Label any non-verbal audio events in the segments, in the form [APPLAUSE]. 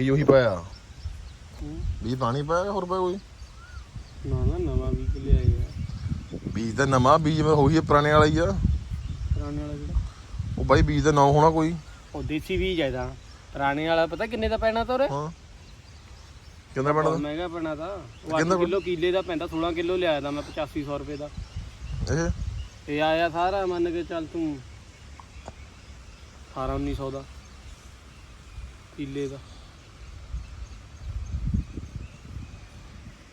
ਬੀਜ ਉਹੀ ਪਾਇਆ ਹੂੰ। ਬੀਜ ਤਾਂ ਨਹੀਂ ਪਾਇਆ ਹੋਰ ਪਾਇਆ ਕੋਈ? ਨਾ ਨਾ ਨਵਾਂ ਵੀ ਕਿ ਲਿਆਏ ਆ ਬੀਜ ਤਾਂ ਨਵਾਂ ਬੀਜ ਮੈਂ ਉਹੀ ਪੁਰਾਣੇ ਵਾਲਾ ਹੀ ਆ। ਪੁਰਾਣੇ ਵਾਲਾ ਜਿਹੜਾ? ਉਹ ਬਾਈ ਬੀਜ ਦਾ ਨਾਂ ਹੋਣਾ ਕੋਈ। ਉਹ ਦੇਸੀ ਬੀਜ ਹੈ ਪੁਰਾਣੇ ਵਾਲਾ ਪਤਾ ਕਿੰਨੇ ਦਾ ਪੈਣਾ ਤੋਰੇ ਹਾਂ। ਕਿੰਨਾ ਪੈਣਾ ਬਹੁਤ ਮਹਿੰਗਾ ਪੈਣਾ ਤਾਂ। ਉਹ ਕਿੰਨਾ 8 ਕਿਲੋ ਕੀਲੇ ਦਾ ਪੈਂਦਾ 16 ਕਿਲੋ ਲਿਆਇਆ ਤਾਂ ਮੈਂ 8500 ਰੁਪਏ ਦਾ। ਇਹ? ਇਹ ਆਇਆ ਸਾਰਾ ਮੰਨ ਕੇ ਚੱਲ ਤੂੰ 18 1900 ਦਾ। ਕੀਲੇ ਦਾ।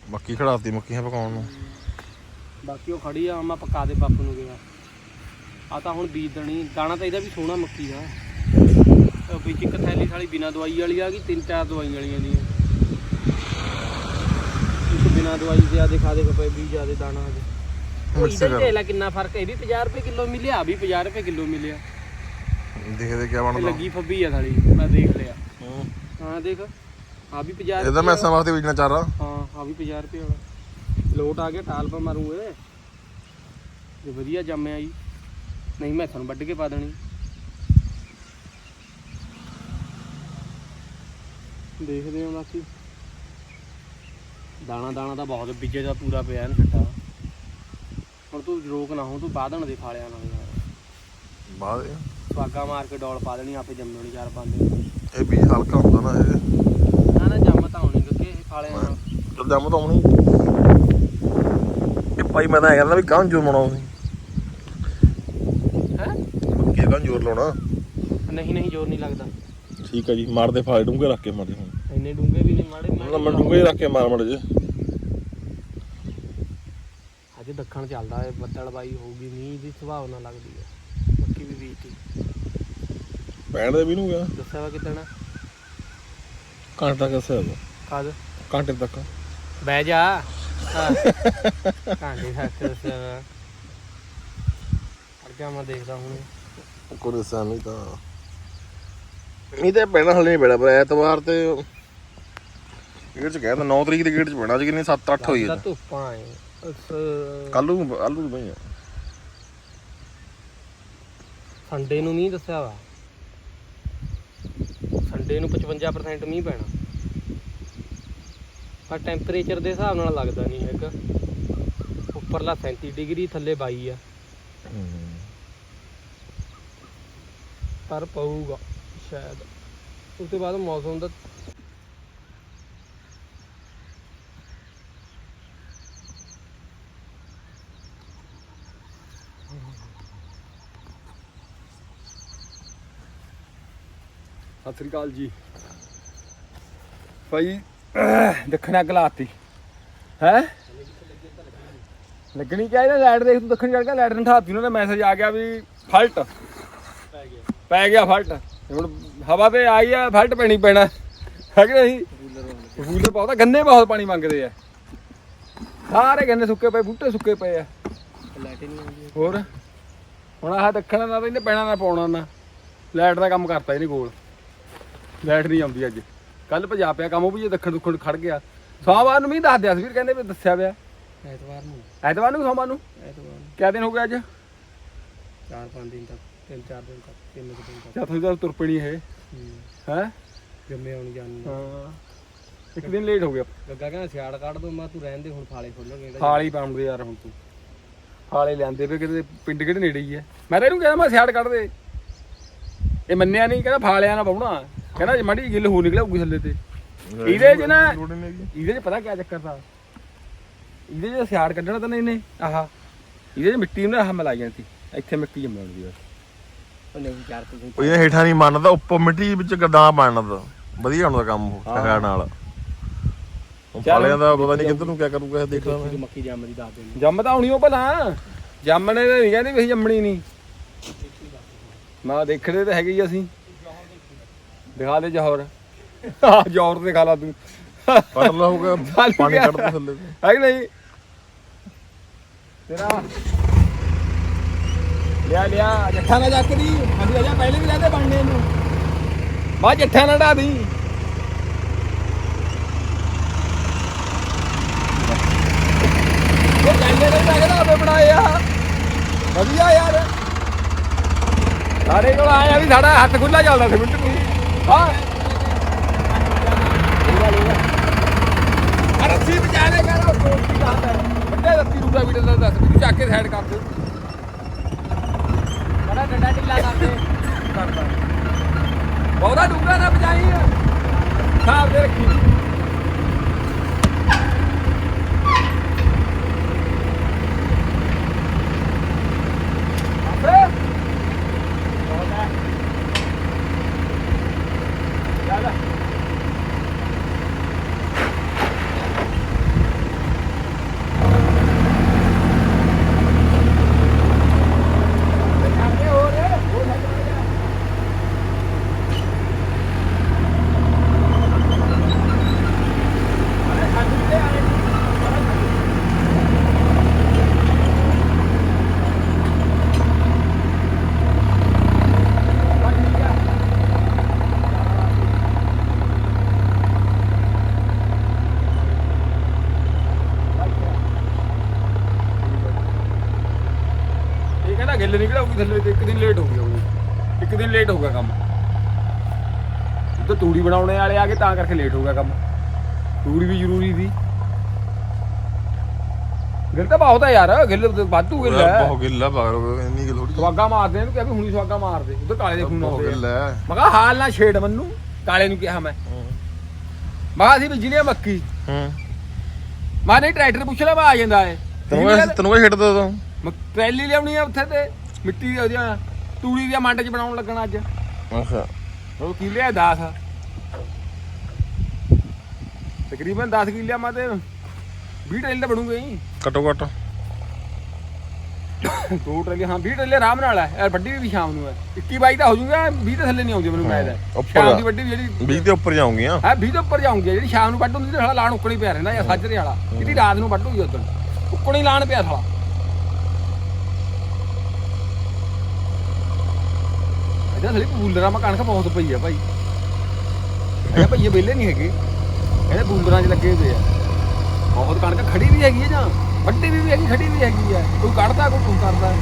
ਮੱਕੀ ਖੜਾਤੀ ਮੱਕੀਆਂ ਪਕਾਉਣ ਨੂੰ। ਬਾਕੀ ਉਹ ਖੜੀ ਆ ਮੈਂ ਪਕਾ ਦੇ ਬਾਪੂ ਨੂੰ ਗਿਆ ਆ ਤਾਂ ਹੁਣ ਬੀਜ ਦੇਣੀ ਦਾਣਾ ਤਾਂ ਇਹਦਾ ਵੀ ਸੋਹਣਾ ਮੱਕੀ ਦਾ। ਉਹ ਵਿੱਚ ਇੱਕ ਥੈਲੀ ਸਾਲੀ ਬਿਨਾ ਦਵਾਈ ਵਾਲੀ ਆ ਗਈ ਤਿੰਨ ਚਾਰ ਦਵਾਈ ਵਾਲੀਆਂ ਦੀਆਂ। ਇੱਕ ਬਿਨਾ ਦਵਾਈ ਦੇ ਆ ਦਿਖਾ ਦੇ ਕਪੇ ਵੀ ਜਿਆਦੇ ਦਾਣਾ ਆ ਇਹਦੇ ਕਰ। ਦੇਖ ਲੈ ਕਿੰਨਾ ਫ਼ਰਕ ਹੈ ਇਹ ਵੀ 50 ਰੁਪਏ ਕਿਲੋ ਮਿਲਿਆ ਆ ਵੀ 50 ਰੁਪਏ ਕਿਲੋ ਮਿਲਿਆ। ਦੇਖਦੇ ਕੀ ਇਹ ਬਣਦਾ ਲੱਗੀ ਫੱਬੀ ਆ ਸਾਲੀ ਮੈਂ ਦੇਖ ਲਿਆ। ਹਾਂ ਦੇਖ। ਆ ਵੀ 50 ਇਹਦਾ ਮੈਸਾਂ ਵਾਸਤੇ ਬੀਜਣਾ ਚਾਰਾ ਹਾਂ ਆ ਵੀ 50 ਰੁਪਏ ਵਾਲਾ। ਲੋਟ ਆ ਗਿਆ ਟਾਲ ਪਾ ਮਾਰੂ ਏ ਜੇ ਵਧੀਆ ਜੰਮਿਆ ਜੀ। ਨਹੀਂ ਮੈਂ ਤੁਹਾਨੂੰ ਵੱਢ ਕੇ ਪਾ ਦੇਣੀ। ਦੇਖਦੇ ਹਾਂ ਬਾਕੀ। ਦਾਣਾ ਦਾਣਾ ਤਾਂ ਬਹੁਤ ਬੀਜੇ ਦਾ ਪੂਰਾ ਪਿਆ ਇਹਨੂੰ ਛੱਟਾ। ਹੁਣ ਤੂੰ ਰੋਕ ਨਾ ਹੋ ਤੂੰ ਬਾਦਣ ਦੇ ਫਾਲਿਆਂ ਨਾਲ ਯਾਰ। ਬਾਅਦ ਸਵਾਗਾ ਮਾਰ ਕੇ ਡੋਲ ਪਾ ਦੇਣੀ ਆਪੇ ਜੰਮਣੀ ਚਾਰ ਪੰਜ ਇਹ ਬੀਜ ਹਲਕਾ ਹੁੰਦਾ ਨਾ ਇਹ। ਨਾ ਨਾ ਇਹ ਚਲ ਜੰਮ ਤਾਂ ਆਉਣੀ। ਇਹ ਭਾਈ ਮੈਂ ਤਾਂ ਐਂ ਕਹਿੰਦਾ ਵੀ ਕਾਂ ਜੋਰ ਲਾਉਣਾ ਤੁਸੀਂ। ਹੈ? ਮੱਕੀ ਕਾਂ ਜੋਰ ਲਾਉਣਾ। ਨਹੀਂ ਨਹੀਂ ਜ਼ੋਰ ਨਹੀਂ ਲੱਗਦਾ। ਠੀਕ ਹੈ ਜੀ ਮਾਰਦੇ ਫਾਇ ਡੂੰਗੇ ਰੱਖ ਕੇ ਮਾਰਦੇ ਹੁਣ। ਇੰਨੇ ਡੂੰਗੇ ਵੀ ਨਹੀਂ ਨਾ ਮੈਂ ਡੂੰਗੇ ਰੱਖ ਕੇ ਮਾਰ ਮੜ ਜੇ ਅੱਜ ਦੱਖਣ ਚੱਲਦਾ ਏ ਬੱਦਲਬਾਈ ਹੋਊਗੀ ਮੀਂਹ ਦੀ ਸੰਭਾਵਨਾ ਲੱਗਦੀ ਹੈ ਮੱਕੀ ਵੀ ਬੀਜਤੀ ਪੈਣ ਦੇ ਵੀ ਨੂੰ ਗਿਆ ਦੱਸਿਆ ਵਾ ਕਿਦਣ? ਘੰਟਾ ਤੱਕ ਅਸਰ ਕਦ? ਘੰਟੇ ਤੱਕ। ਬਹਿ ਜਾ। [LAUGHS] ਹਾਂ। ਕਾਂਡੇ ਤੱਕ ਦੱਸਿਆ ਜਾ ਮੈਂ ਦੇਖਦਾ ਹੁਣ। ਕੋਈ ਰਸਾ ਨਹੀਂ ਤਾਂ। ਨਹੀਂ ਤੇ ਪੈਣਾ ਹਲੇ ਨਹੀਂ ਪੈਣਾ ਪਰ ਐਤਵਾਰ ਤੇ ਗੇੜ ਚ ਕਹਿੰਦਾ 9 ਤਰੀਕ ਦੀ ਗੇੜ ਚ ਪੈਣਾ ਅੱਜ ਕਿੰਨੀ 7 8 ਹੋਈ ਤਾਂ। ਹੈ ਧੁੱਪਾਂ ਏ ਕੱਲ ਕੱਲ ਬਈ ਸੰਡੇ ਨੂੰ ਮੀਂਹ ਦੱਸਿਆ ਵਾ। ਸੰਡੇ ਨੂੰ 55% ਮੀਂਹ ਪੈਣਾ। ਪਰ ਟੈਂਪਰੇਚਰ ਦੇ ਹਿਸਾਬ ਨਾਲ ਲੱਗਦਾ ਨਹੀਂ ਹੈਗਾ। ਉੱਪਰਲਾ 37 ਡਿਗਰੀ ਥੱਲੇ 22 ਆ। ਪਰ ਪਊਗਾ ਸ਼ਾਇਦ। ਉਸ ਤੋਂ ਬਾਅਦ ਮੌਸਮ ਦਾ ਸਤਿ ਸ੍ਰੀ ਅਕਾਲ ਜੀ। ਭਾਈ ਦੱਖਣ ਅੱਗ ਲਾਤੀ। ਹੈ? ਲੱਗਣੀ ਚਾਹੀਦਾ ਲਾਈਟ ਦੇਖ, ਤੂੰ ਦੱਖਣ ਚੜ ਗਿਆ ਲਾਈਟ ਨੇ ਠਾਤੀ ਉਹਨਾਂ ਦਾ ਮੈਸੇਜ ਆ ਗਿਆ ਵੀ ਫਲਟ ਪੈ ਗਿਆ ਪੈ ਗਿਆ ਫਲਟ ਹੁਣ ਹਵਾ ਤੇ ਆਈ ਆ ਫਲਟ ਪੈਣੀ ਪੈਣਾ। ਹੈ ਕਿ ਨਹੀਂ? ਕੂਲਰ ਪਾਉਂਦਾ ਗੰਨੇ ਬਹੁਤ ਪਾਣੀ ਮੰਗਦੇ ਆ। ਸਾਰੇ ਗੰਨੇ ਸੁੱਕੇ ਪਏ, ਬੂਟੇ ਸੁੱਕੇ ਪਏ ਆ। ਲਾਈਟ ਨਹੀਂ ਆਉਂਦੀ ਹੋਰ? ਹੁਣ ਆਹ ਦੱਖਣ ਦਾ ਤਾਂ ਇਹਨੇ ਪੈਣਾ ਨਾ ਪਾਉਣਾ ਨਾ। ਲਾਈਟ ਦਾ ਕੰਮ ਕਰਤਾ ਇਹਨੇ ਕੋਲ। ਲਾਈਟ ਨਹੀਂ ਆਉਂਦੀ ਅੱਜ। ਕੱਲ ਭਜਾ ਪਿਆ ਕੰਮ ਉਹ ਵੀ ਜੇ ਦੱਖਣ ਦੁੱਖਣ ਖੜ ਗਿਆ। ਸੋਮਵਾਰ ਨੂੰ ਵੀ ਦੱਸ ਦਿਆ ਸੀ ਵੀਰ ਕਹਿੰਦੇ ਵੀ ਦੱਸਿਆ ਪਿਆ। ਐਤਵਾਰ ਨੂੰ। ਐਤਵਾਰ ਨੂੰ ਸੋਮਵਾਰ ਨੂੰ? ਐਤਵਾਰ ਨੂੰ। ਕਿਆ ਦਿਨ ਹੋ ਗਿਆ ਅੱਜ? ਚਾਰ ਪੰਜ ਦਿਨ ਤੱਕ ਤਿੰਨ ਚਾਰ ਦਿਨ ਤੱਕ ਤਿੰਨ ਕੁ ਦਿਨ ਤੱਕ। ਚੌਥੇ ਦਿਨ ਤੁਰ ਪਣੀ ਇਹ। ਹੂੰ। ਹੈ? ਜੰਮੇ ਆਉਣ ਜਾਣ ਨੂੰ। ਹਾਂ। ਇੱਕ ਦਿਨ ਲੇਟ ਹੋ ਗਿਆ। ਗੱਗਾ ਕਹਿੰਦਾ ਸਿਆੜ ਕੱਢ ਦੋ ਮੈਂ ਤੂੰ ਰਹਿਣ ਦੇ ਹੁਣ ਫਾਲੇ ਖੋਲਣਗੇ ਫਾਲ ਹੀ ਪਾਉਂਦੇ ਯਾਰ ਹੁਣ ਤੂੰ। ਫਾਲੇ ਲਿਆਂਦੇ ਵੇ ਕਿਤੇ ਪਿੰਡ ਕਿਹੜੇ ਨੇੜੇ ਹੀ ਹੈ। ਮੈਂ ਤਾਂ ਇਹਨੂੰ ਕਹਿੰਦਾ ਮੈਂ ਸਿਆੜ ਕੱਢ ਦੇ। ਇਹ ਮੰਨਿਆ ਨਹੀਂ ਕਹਿੰਦਾ ਫਾਲਿਆਂ ਨਾ ਪਾਉਣਾ ਕਹਿੰਦਾ ਜੇ ਮਾੜੀ ਜਿਹੀ ਗਿੱਲ ਹੋ ਨਿਕਲਿਆ ਉੱਗੀ ਥੱਲੇ ਤੇ। ਇਹਦੇ 'ਚ ਨਾ- ਲੋੜ ਨਹੀਂ ਹੈਗੀ। ਇਹਦੇ 'ਚ ਪਤਾ ਕਿਆ ਚੱਕਰ ਦਾ ਇਹਦੇ 'ਚ ਸਿਆੜ ਕੱਢਣਾ ਤਾਂ ਨਹੀਂ ਨੇ ਆਹ। ਇਹਦੇ 'ਚ ਮਿੱਟੀ ਨੂੰ ਆਹ ਮਿਲਾਈ ਜਾਂਦੀ। ਇੱਥੇ ਮਿੱਟੀ ਜੰਮ ਜਾਂਦੀ ਬਸ ਉਹਨੇ ਵੀ ਚਾਰ ਤੁਸੀਂ ਉਹ ਇਹ ਹੇਠਾਂ ਨਹੀਂ ਮੰਨਦਾ ਉੱਪਰ ਮਿੱਟੀ ਵਿੱਚ ਗਦਾਂ ਬਣਦਾ। ਵਧੀਆ ਹੁੰਦਾ ਕੰਮ ਉਹ ਟਕਾ ਨਾਲ। ਫਾਲਿਆਂ ਦਾ ਪਤਾ ਨਹੀਂ ਕਿੱਧਰ ਨੂੰ ਕਿਆ ਕਰੂਗਾ ਇਹ ਦੇਖਦਾ ਮੈਂ। ਮੱਕੀ ਜੰਮ ਦੀ ਦੱਸ ਦੇਣੀ ਜੰਮ ਤਾਂ ਆਉਣੀ ਉਹ ਭਲਾ। ਜੰਮਣੇ ਤੇ ਨਹੀਂ ਕਹਿੰਦੇ ਵੀ ਅਸੀਂ ਜੰਮਣੀ ਨਹੀਂ। ਮੈਂ ਦੇਖਦੇ ਤਾਂ ਹੈਗੇ ਹੀ ਅਸੀਂ। ਦਿਖਾ ਦੇ ਜੋਹਰ। ਆ ਜੋਹਰ ਦਿਖਾ ਲਾ ਤੂੰ। ਕੱਢ ਲਾਊਗਾ ਚੱਲ [LAUGHS] ਪਾਣੀ ਗਿਆ। ਕੱਢ ਦੇ ਥੱਲੇ। ਹੈ ਕਿ ਨਹੀਂ? ਤੇਰਾ। ਲਿਆ ਲਿਆ ਜੱਠਾ ਨਾ ਚੱਕ ਦੀ। ਅਸੀਂ ਅਜਾ ਪਹਿਲੇ ਵੀ ਲੈਂਦੇ ਬਣਨੇ ਨੂੰ ਬਾ ਜੱਠਾ ਨਾ ਢਾ ਦੀ। ਇਹ ਜਾਂਦੇ ਨੇ ਲੱਗਦਾ ਆਪੇ ਬਣਾਏ ਆ। ਵਧੀਆ ਯਾਰ। ਸਾਰੇ ਕੋਲ ਆਇਆ ਵੀ ਸਾਡਾ ਹੱਥ ਖੁੱਲਾ ਚੱਲਦਾ ਸੀ ਮਿੰਟ ਨੂੰ। ਵੱਡੇ ਰੱਸੀ ਰੂਗਾ ਵੀਡੀਓ ਦਾ ਦੱਸ ਵੀ ਚੱਕ ਕੇ ਸਾਈਡ ਕਰ ਬੜਾ ਡੰਡਾ ਢਿੱਲਾ ਕਰਦੇ ਕਰਦਾ ਬਹੁਤਾ ਡੂੰਗਾ ਨਾ ਬਚਾਈ ਸਾਫ਼ ਦੇ ਰੱਖੀ ਤੇ ਇੱਕ ਦਿਨ ਲੇਟ ਹੋ ਗਿਆ ਉਹ। ਇੱਕ ਦਿਨ ਲੇਟ ਹੋ ਗਿਆ ਕੰਮ। ਉਹ ਤੂੜੀ ਬਣਾਉਣੇ ਵਾਲੇ ਆ ਗਏ ਤਾਂ ਕਰਕੇ ਲੇਟ ਹੋ ਗਿਆ ਕੰਮ। ਤੂੜੀ ਵੀ ਜ਼ਰੂਰੀ ਸੀ। ਗਿੱਲ ਤਾਂ ਬਹੁਤ ਆ ਯਾਰ ਗਿੱਲ ਵਾਧੂ ਗਿੱਲ ਹੈ। ਬਹੁਤ ਗਿੱਲਾ ਬਾਹਰ ਇੰਨੀ ਗਿੱਲ ਥੋੜੀ ਸਵਾਗਾ ਮਾਰਦੇ ਇਹਨੂੰ ਕਿਹਾ ਵੀ ਹੁਣੀ ਸਵਾਗਾ ਮਾਰਦੇ। ਉਧਰ ਕਾਲੇ ਦੇ ਬਹੁਤ ਆਉਂਦੇ ਆ। ਗਿੱਲਾ ਹੈ। ਮੈਂ ਕਿਹਾ ਹਾਲ ਨਾ ਛੇੜ ਮੈਨੂੰ। ਕਾਲੇ ਨੂੰ ਕਿਹਾ ਮੈਂ। ਮੈਂ ਅਸੀਂ ਬਿਜਲੀ ਆ ਮੱਕੀ। ਹੂੰ। ਮੈਂ ਨਹੀਂ ਟਰੈਕਟਰ ਪੁੱਛ ਲਿਆ ਮੈਂ ਆ ਜਾਂਦਾ ਏ। ਤੈਨੂੰ ਤੈਨੂੰ ਇਹ ਛੱਡਦਾ ਤੂੰ। ਮੈਂ ਟਰੈਲੀ ਲਿਆਉਣੀ ਆ ਉੱਥੇ ਤੇ। ਮਿੱਟੀ ਦੀ ਉਹਦੀਆਂ ਤੂੜੀ ਦੀਆਂ ਮੰਡ ਚ ਬਣਾਉਣ ਲੱਗਣਾ ਅੱਜ। ਅੱਛਾ। ਉਹ ਕਿੱਲੇ ਆ 10 ਤਕਰੀਬਨ 10 ਕਿੱਲੇ ਮੈਂ ਤੇ 20 ਟਰੇਲੇ ਤਾਂ ਬਣੂਗੇ ਹੀ ਘੱਟੋ ਘੱਟ। ਦੋ ਟਰੇਲੇ ਹਾਂ 20 ਟਰੇਲੇ ਆਰਾਮ ਨਾਲ ਹੈ ਯਾਰ ਵੱਡੀ ਵੀ ਸ਼ਾਮ ਨੂੰ ਹੈ 21 ਬਾਈ ਤਾਂ ਹੋ ਜੂਗਾ 20 ਤੇ ਥੱਲੇ ਨਹੀਂ ਆਉਂਦੀ ਮੈਨੂੰ ਹਾਂ, ਕਾਇਦਾ ਉੱਪਰ ਸ਼ਾਮ। ਦੀ ਵੱਡੀ ਵੀ ਜਿਹੜੀ 20 ਦੇ ਉੱਪਰ ਜਾਉਂਗੀਆਂ ਹੈ 20 ਤੋਂ ਉੱਪਰ ਜਾਉਂਗੀ ਜਿਹੜੀ ਸ਼ਾਮ ਨੂੰ ਵੱਢ ਹੁੰਦੀ ਤੇ ਸਾਲਾ ਲਾਣ ਉੱਕਣੀ ਪਿਆ ਰਹਿੰਦਾ ਜਾਂ ਸਾਜਰੇ ਵਾਲਾ। ਕਿਹਦੀ ਰਾਤ ਨੂੰ ਵੱਢੂਗੀ ਉਦੋਂ। ਉੱਕਣੀ ਲਾਣ ਪਿਆ ਸਾਲਾ। ਇਹਦਾ ਥਲੀ ਬੂਲਰਾਂ ਮਾ ਕਣਕ ਬਹੁਤ ਪਈ ਆ ਭਾਈ। ਇਹ ਭਈਏ ਵਿਹਲੇ ਨਹੀਂ ਹੈਗੇ। ਇਹਦੇ ਬੂਲਰਾਂ 'ਚ ਲੱਗੇ ਹੋਏ ਆ। ਬਹੁਤ ਕਣਕ ਖੜੀ ਵੀ ਹੈਗੀ ਹੈ ਜਾਂ ਵੱਡੀ ਵੀ ਹੈਗੀ, ਖੜੀ ਵੀ ਹੈਗੀ ਆ। ਕੋਈ ਕੱਢਦਾ, ਕੋਈ ਤੂੰ ਕਰਦਾ।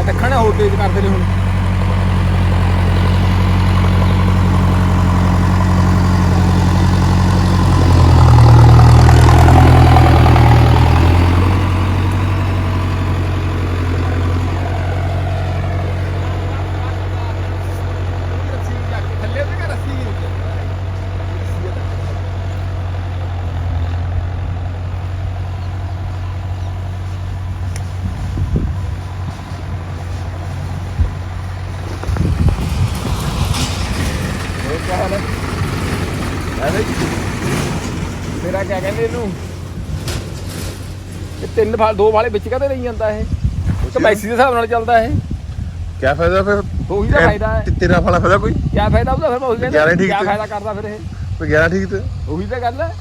ਇਹ ਦੱਖਣ ਹੋਰ ਤੇਜ਼ ਕਰਦੇ ਨੇ ਹੁਣ ਰੱਸੀ ਜਾ ਕੇ ਥੱਲੇ ਤੇ ਰੱਸੀ ਨਹੀਂ ਹੋਰ ਕੀ ਹਾਲ ਹੈ ਅਰੇ ਮੇਰਾ ਕਿਆ ਕਹਿੰਦੇ ਇਹਨੂੰ ਇਹ ਤਿੰਨ ਫਾਲ ਦੋ ਵਾਲੇ ਵਿੱਚ ਕਦੇ ਨਹੀਂ ਜਾਂਦਾ ਇਹ। ਇੱਕ ਮੈਸੀ ਦੇ ਹਿਸਾਬ ਨਾਲ ਚੱਲਦਾ ਇਹ। ਕੀ ਫਾਇਦਾ ਫਿਰ? ਉਹੀ ਤਾਂ ਫਾਇਦਾ ਹੈ। ਤੇਰਾ ਫਾਲਾ ਫਾਇਦਾ ਕੋਈ? ਕਿਆ ਫਾਇਦਾ ਉਹਦਾ ਫਿਰ ਉਹੀ ਕਹਿੰਦਾ ਤੇ। ਫਾਇਦਾ ਕਰਦਾ ਫਿਰ ਇਹ? ਤੇ 11 ਠੀਕ ਤੇ? ਉਹੀ ਤਾਂ ਗੱਲ ਹੈ।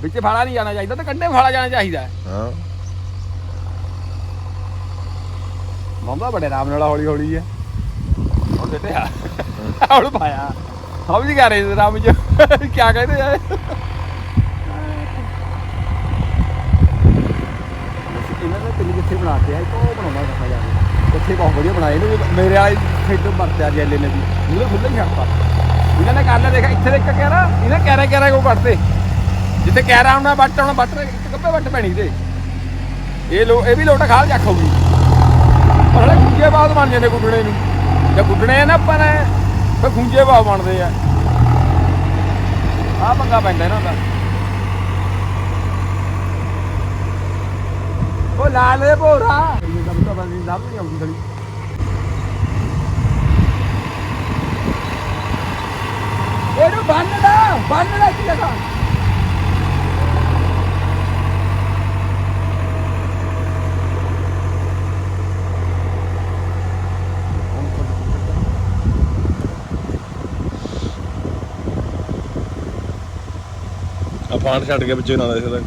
ਵਿੱਚ ਫਾਲਾ ਨਹੀਂ ਜਾਣਾ ਚਾਹੀਦਾ ਤੇ ਕੰਢੇ ਫਾਲਾ ਜਾਣਾ ਚਾਹੀਦਾ ਹੈ। ਮੰਮਾ ਬੜੇ ਆਰਾਮ ਨਾਲ ਹੌਲੀ ਹੌਲੀ ਹੈ। ਹੁਣ ਬੇਟੇ ਆ। ਹੁਣ ਪਾਇਆ। ਸਮਝ ਗਿਆ ਰੇ ਰਾਮ ਜੀ ਕੀ ਕਹਿੰਦੇ ਆ ਇਹਨਾਂ ਨੇ ਤਿੰਨ ਕਿੱਥੇ ਬਣਾਤੇ ਆ ਇੱਕ ਉਹ ਬਣਾਉਣਾ ਰੱਖਾ ਜਾ ਕਿੱਥੇ ਬਹੁਤ ਵਧੀਆ ਬਣਾਏ ਨੇ ਮੇਰੇ ਵਾਲੀ ਖੇਡ ਵਰਤਿਆ ਜੈਲੇ ਨੇ ਵੀ। ਮੂਰੇ ਖੁੱਲੇ ਹੀ ਛੱਡਤਾ। ਇਹਨਾਂ ਨੇ ਕਰ ਲਿਆ ਦੇਖ ਇੱਥੇ ਦੇ ਇੱਕ ਕਹਿਰਾ ਇਹਨਾਂ ਕਹਿਰਾ ਕਹਿਰਾ ਕੋ ਕੱਟਦੇ ਜਿੱਥੇ ਕਹਿਰਾ ਆਉਣਾ ਵੱਟ ਆਉਣਾ ਵੱਟ, ਇੱਕ ਕੱਪੇ ਵੱਟ ਪੈਣੀ ਤੇ। ਇਹ ਲੋ, ਇਹ ਵੀ ਲੋਟਾ ਖਾਲ ਜਾਖੋਗੀ ਪਰ ਹਲੇ ਗੁੰਜੇ ਬਾਦ ਬਣ ਜਾਂਦੇ ਗੁੱਡਣੇ ਨੂੰ। ਜੇ ਗੁੱਡਣੇ ਆ ਨਾ ਆਪਾਂ ਨੇ, ਫਿਰ ਗੁੰਜੇ ਬਾਦ ਬਣਦੇ ਆ। ਆ ਪੰਗਾ ਪੈਂਦਾ ਇਹਨਾਂ ਦਾ। ਉਹ ਲਾਲ ਦੇ ਭੋਰਾ। ਇਹ ਤਾਂ ਪਤਾ ਨਹੀਂ ਲੱਭ ਨਹੀਂ ਆਉਂਦੀ ਖੜੀ ਇਹਨੂੰ ਬੰਨ ਦਾ ਬੰਨ ਦਾ ਕੀ ਲਗਾ ਆ ਫਾਂਟ ਛੱਡ ਕੇ ਵਿੱਚੇ ਨਾ ਦੇ ਸਕਦਾ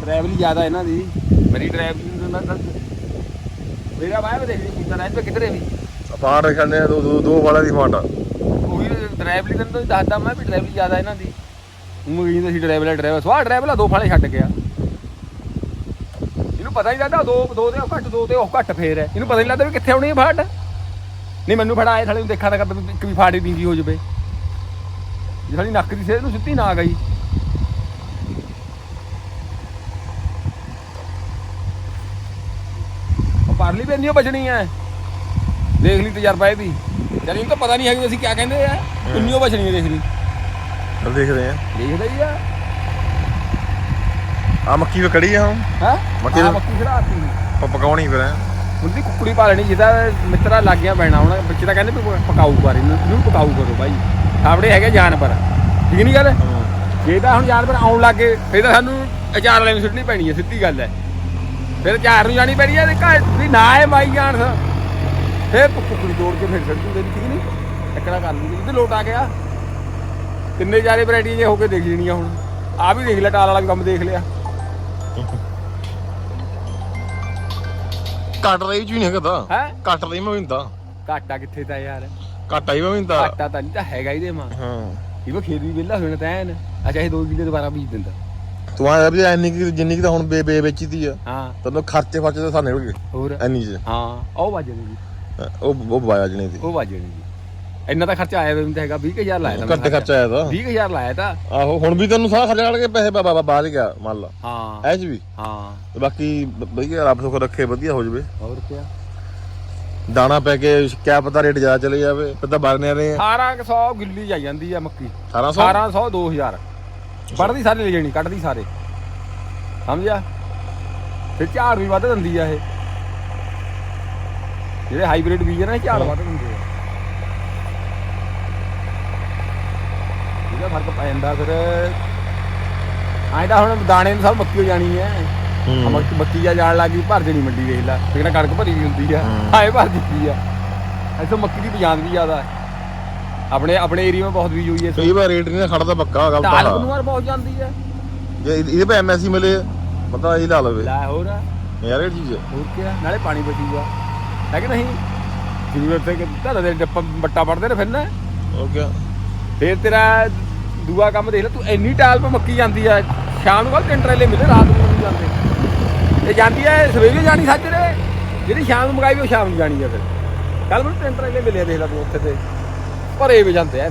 ਡਰਾਈਵਰੀ ਜ਼ਿਆਦਾ ਇਹਨਾਂ ਦੀ। ਮੇਰੀ ਡਰਾਈਵਰੀ ਮੈਂ ਤਾਂ ਮੇਰਾ ਬਾਹਰ ਦੇਖ ਲਈ ਕਿੰਨਾ ਰਹਿ ਪਿਆ ਕਿਧਰੇ ਵੀ। ਫਾਂਟ ਛੱਡਨੇ ਆ, ਦੋ ਦੋ ਦੋ ਵਾਲਾ ਦੀ ਫਾਂਟ ਉਹੀ ਡਰਾਈਵਰੀ ਤੈਨੂੰ ਤਾਂ ਦੱਸਦਾ ਮੈਂ ਵੀ ਡਰਾਈਵਰੀ ਜ਼ਿਆਦਾ ਇਹਨਾਂ ਦੀ। ਉਹ ਕਹਿੰਦੇ ਸੀ ਡਰਾਈਵਰ ਡਰਾਈਵਰ ਸਵਾਹ ਡਰਾਈਵਰ ਦੋ ਫਾਲੇ ਛੱਡ ਗਿਆ। ਇਹਨੂੰ ਪਤਾ ਹੀ ਲੱਗਦਾ ਦੋ ਦੋ ਤੇ ਉਹ ਘੱਟ ਦੋ ਤੇ ਉਹ ਘੱਟ ਫੇਰ ਹੈ। ਇਹਨੂੰ ਪਤਾ ਹੀ ਲੱਗਦਾ ਵੀ ਕਿੱਥੇ ਆਉਣੀ ਹੈ ਫਾਟ। ਨਹੀਂ ਮੈਨੂੰ ਫੜਾ ਆਏ ਥਲੇ ਨੂੰ ਦੇਖਾ ਤਾਂ ਕਰਦਾ ਵੀ ਇੱਕ ਵੀ ਫਾੜੀ ਡਿੰਗੀ ਹੋ ਜਵੇ। ਜੇ ਸਾਡੀ ਨੱਕ ਦੀ ਸੇਧ ਨੂੰ ਸਿੱਧੀ ਨਾ ਗਈ। ਪਰਲੀ ਵੀ ਇੰਨੀ ਬਚਣੀ ਐ। ਦੇਖ ਲਈ ਤਜਰਬਾ ਇਹਦੀ। ਚਲ ਇਹਨੂੰ ਤਾਂ ਪਤਾ ਨਹੀਂ ਹੈ ਕਿ ਅਸੀਂ ਕੀ ਕਹਿੰਦੇ ਆ। ਇੰਨੀ ਬਚਣੀ ਐ ਦੇਖ ਲਈ। ਚਲ ਦੇਖਦੇ ਆ। ਦੇਖਦਾ ਹੀ ਆ। ਆ ਮੱਕੀ ਵੀ ਕੜੀ ਆ ਹੁਣ। ਹਾਂ? ਮੱਕੀ ਮੱਕੀ ਖੜਾਤੀ ਆਪਾਂ ਪਕਾਉਣੀ ਫਿਰ ਐ ਉਹਦੀ ਕੁੱਕੜੀ ਪਾ ਲੈਣੀ ਜਿਹਦਾ ਮਿੱਤਰਾ ਲੱਗ ਗਿਆ ਪੈਣਾ ਹੁਣ ਬੱਚੇ ਤਾਂ ਕਹਿੰਦੇ ਵੀ ਪਕਾਊ ਕਰ ਇਹਨੂੰ ਇਹਨੂੰ ਪਕਾਊ ਕਰੋ ਬਾਈ। ਆਪਣੇ ਹੈਗੇ ਜਾਨਵਰ ਠੀਕ ਨਹੀਂ ਗੱਲ? ਜੇ ਤਾਂ ਹੁਣ ਜਾਨਵਰ ਆਉਣ ਲੱਗੇ ਫਿਰ ਤਾਂ ਸਾਨੂੰ ਅਚਾਰ ਵਾਲੇ ਨੂੰ ਸੁੱਟਣੀ ਪੈਣੀ ਹੈ ਸਿੱਧੀ ਗੱਲ ਹੈ ਫਿਰ ਚਾਰ ਨੂੰ ਜਾਣੀ ਪੈਣੀ ਹੈ ਤੇ ਘਰ ਵੀ ਨਾ ਹੈ ਮਾਈ ਜਾਣ। ਫਿਰ ਕੁੱਕੜੀ ਤੋੜ ਕੇ ਫਿਰ ਛੱਡ ਦੂੰਗੇ ਠੀਕ ਨਹੀਂ? ਟੱਕਰਾ ਕਰ ਲੂੰਗੇ ਜਿੱਦ ਲੋਟ ਆ ਗਿਆ। ਤਿੰਨੇ ਚਾਰੇ ਵੈਰਾਈਟੀ ਜੇ ਹੋ ਕੇ ਦੇਖ ਲੈਣੀਆਂ ਹੁਣ। ਆ ਵੀ ਦੇਖ ਲਿਆ ਟਾਲ ਵਾਲਾ ਵੀ ਕੰਮ ਦੇਖ ਲਿਆ। ਕੱਟ ਰਹੀ ਚ ਵੀ ਨਹੀਂ ਹੈਗਾ ਤਾਂ ਹੈ? ਕੱਟ ਰਹੀ ਮੈਂ ਵੀ ਤਾਂ। ਘਾਟਾ ਕਿੱਥੇ ਤਾਂ ਯਾਰ? ਕੱਟ ਆਈ ਮੈਂ ਵੀ ਤਾਂ। ਘਾਟਾ ਤਾਂ ਨਹੀਂ ਤਾਂ ਹੈਗਾ ਇਹਦੇ ਮਾਂ ਹਾਂ। ਇਹ ਖੇਤ ਵੀ ਵਿਹਲਾ ਹੋਣਾ ਤਾਂ ਐਨ। ਅੱਛਾ ਇਹ ਦੋ ਕਿੱਲੇ ਦੁਬਾਰਾ ਬੀਜ ਦਿੰਦਾ। ਤੂੰ ਆ ਵੀ ਇੰਨੀ ਕੁ ਜਿੰਨੀ ਕੁ ਤਾਂ ਹੁਣ ਬੇ ਬੇ ਵੇਚੀ ਤੀ ਆ। ਹਾਂ। ਤੈਨੂੰ ਖਰਚੇ ਖਰਚੇ ਤਾਂ ਸਾਨੂੰ ਗਏ। ਹੋਰ? ਇੰਨੀ ਚ ਹਾਂ ਉਹ ਵਾਜਣੀ ਜੀ। ਉਹ ਉਹ ਬਾਇਆ ਜਣੇ ਉਹ ਵਾਜਣੀ ਜੀ। ਇੰਨਾ ਤਾਂ ਖਰਚਾ ਆਇਆ ਵੀ ਤਾਂ ਹੈਗਾ 20000 ਲਾਇਆ ਤਾਂ ਘੱਟੇ ਖਰਚਾ ਆਇਆ ਤਾਂ। 20000 ਲਾਇਆ ਤਾਂ। ਆਹੋ ਹੁਣ ਵੀ ਤੈਨੂੰ ਸਾਰਾ ਖਰਚਾ ਕੱਢ ਕੇ ਪੈਸੇ ਬਾਬਾ ਬਾਹਰ ਗਿਆ ਮੰਨ ਲਾ। ਹਾਂ। ਐ ਚ ਵੀ। ਹਾਂ। ਤੇ ਬਾਕੀ ਵਧੀਆ ਰੱਬ ਸੁੱਖ ਰੱਖੇ ਵਧੀਆ ਹੋ ਜਵੇ। ਹੋਰ ਕੀ ਦਾਣਾ ਪੈ ਕੇ ਕਿਆ ਪਤਾ ਰੇਟ ਜ਼ਿਆਦਾ ਚਲੇ ਜਾਵੇ ਪਤਾ ਬਰਨੇ ਰਹੇ ਆ। 1800 ਗਿੱਲੀ ਜਾਈ ਜਾਂਦੀ ਆ ਮੱਕੀ। 1800 1800 2000 ਵੱਢਦੀ ਸਾਰੇ ਲੈ ਜਾਣੀ ਕੱਢਦੀ ਸਾਰੇ। ਸਮਝਿਆ? ਤੇ ਝਾੜ ਵੀ ਵੱਧ ਦਿੰਦੀ ਆ ਇਹ। ਜਿਹੜੇ ਹਾਈਬ੍ਰਿਡ ਬੀਜ ਆ ਨਾ ਇਹ ਝਾੜ ਵੱਧ ਦਿੰਦੇ ਆ। ਇਹਦਾ ਫ਼ਰਕ ਪੈ ਜਾਂਦਾ ਫਿਰ। ਐਂ ਤਾਂ ਹੁਣ ਦਾਣੇ ਨੂੰ ਸਭ ਮੱਕੀ ਹੋ ਜਾਣੀ ਹੈ ਹੂੰ। ਮੱਕੀ ਮੱਕੀ ਜਾ ਜਾਣ ਲੱਗੀ ਭਰ ਜਣੀ ਮੰਡੀ ਦੇਖ ਲੈ। ਫਿਰ ਕਣਕ ਭਰੀ ਵੀ ਹੁੰਦੀ ਆ। ਹੂੰ। ਆਏ ਭਰ ਦਿੱਤੀ ਆ। ਇੱਥੋਂ ਮੱਕੀ ਦੀ ਪਜਾਨ ਵੀ ਜ਼ਿਆਦਾ। ਹੈ ਆਪਣੇ ਆਪਣੇ ਏਰੀਆ ਵਿੱਚ ਬਹੁਤ ਬੀਜ ਹੋਈ ਹੈ ਕਈ ਵਾਰ ਰੇਟ ਨਹੀਂ ਖੜਦਾ ਪੱਕਾ ਗੱਲ ਦਾਲ ਤਾਂ ਬਨੂਆਰ ਬਹੁਤ ਜਾਂਦੀ ਹੈ। ਜੇ ਇਹਦੇ ਪੇ ਐਮਐਸਸੀ ਮਿਲੇ ਪਤਾ ਇਹ ਲਾ ਲਵੇ। ਲੈ ਹੋਰ। ਯਾਰ ਇਹ ਚੀਜ਼ ਹੋਰ ਕੀ ਨਾਲੇ ਪਾਣੀ ਬਚੂਗਾ। ਹੈ ਕਿ ਨਹੀਂ? ਜ਼ਰੂਰਤ ਹੈ ਕਿ ਧਰ ਦੇ ਡੱਪਾ ਬੱਟਾ ਪੜਦੇ ਨੇ ਫਿਰ ਨਾ। ਉਹ ਕਿਆ ਫੇਰ ਤੇਰਾ ਦੂਆ ਕੰਮ ਦੇਖ ਲੈ ਤੂੰ ਇੰਨੀ ਟਾਲ ਪੇ ਮੱਕੀ ਜਾਂਦੀ ਆ ਸ਼ਾਮ ਨੂੰ ਕੱਲ ਤਿੰਨ ਟਰੇਲੇ ਮਿਲੇ ਰਾਤ ਨੂੰ ਨਹੀਂ ਜਾਂਦੇ। ਇਹ ਜਾਂਦੀ ਆ ਸਵੇਰੇ ਜਾਣੀ ਸੱਜਰੇ। ਜਿਹੜੀ ਸ਼ਾਮ ਨੂੰ ਮਗਾਈ ਉਹ ਸ਼ਾਮ ਨੂੰ ਜਾਣੀ ਆ ਫਿਰ। ਕੱਲ ਮੈਨੂੰ ਤਿੰਨ ਟਰੇਲੇ ਮਿਲੇ ਆ, ਦੇਖ ਲੈ ਤੂੰ ਉੱਥੇ ਤੇ। ਭਰੇ ਵੀ ਜਾਂਦੇ ਆ